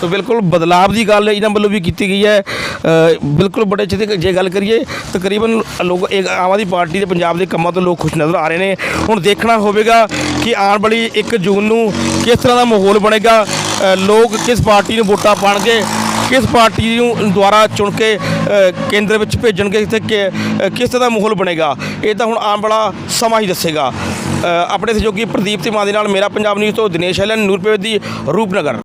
ਸੋ ਬਿਲਕੁਲ ਬਦਲਾਵ ਦੀ ਗੱਲ ਇਹਨਾਂ ਵੱਲੋਂ ਵੀ ਕੀਤੀ ਗਈ ਹੈ। ਬਿਲਕੁਲ ਬੜੇ ਜਿਹਦੇ ਜੇ ਗੱਲ ਕਰੀਏ, ਤਕਰੀਬਨ ਲੋਕ ਇੱਕ ਆਮ ਆਦਮੀ ਪਾਰਟੀ ਦੇ ਪੰਜਾਬ ਦੇ ਕੰਮਾਂ ਤੋਂ ਲੋਕ ਖੁਸ਼ ਨਜ਼ਰ ਆ ਰਹੇ ਨੇ। ਹੁਣ ਦੇਖਣਾ ਹੋਵੇਗਾ ਕਿ ਆਉਣ ਵਾਲੀ 1 ਜੂਨ ਨੂੰ ਕਿਸ ਤਰ੍ਹਾਂ ਦਾ ਮਾਹੌਲ ਬਣੇਗਾ ਲੋਕ ਕਿਸ ਪਾਰਟੀ ਨੂੰ ਵੋਟਾਂ ਪਾਣਗੇ, ਕਿਸ ਪਾਰਟੀ ਨੂੰ ਦੁਆਰਾ ਚੁਣ ਕੇ ਕੇਂਦਰ ਵਿੱਚ ਭੇਜਣਗੇ ਤੇ ਕਿ- ਕਿਸ ਤਰ੍ਹਾਂ ਦਾ ਮਾਹੌਲ ਬਣੇਗਾ, ਇਹ ਤਾਂ ਹੁਣ ਆਉਣ ਵਾਲਾ ਸਮਾਂ ਹੀ ਦੱਸੇਗਾ। ਆਪਣੇ ਸਹਿਯੋਗੀ ਪ੍ਰਦੀਪ ਤੇ ਦੇ ਨਾਲ ਮੇਰਾ ਪੰਜਾਬ ਨਿਊਜ਼ ਤੋਂ ਦਿਨੇਸ਼ ਹੈਲਨ ਨੂਰਪੇਵ ਦੀ ਰੂਪਨਗਰ।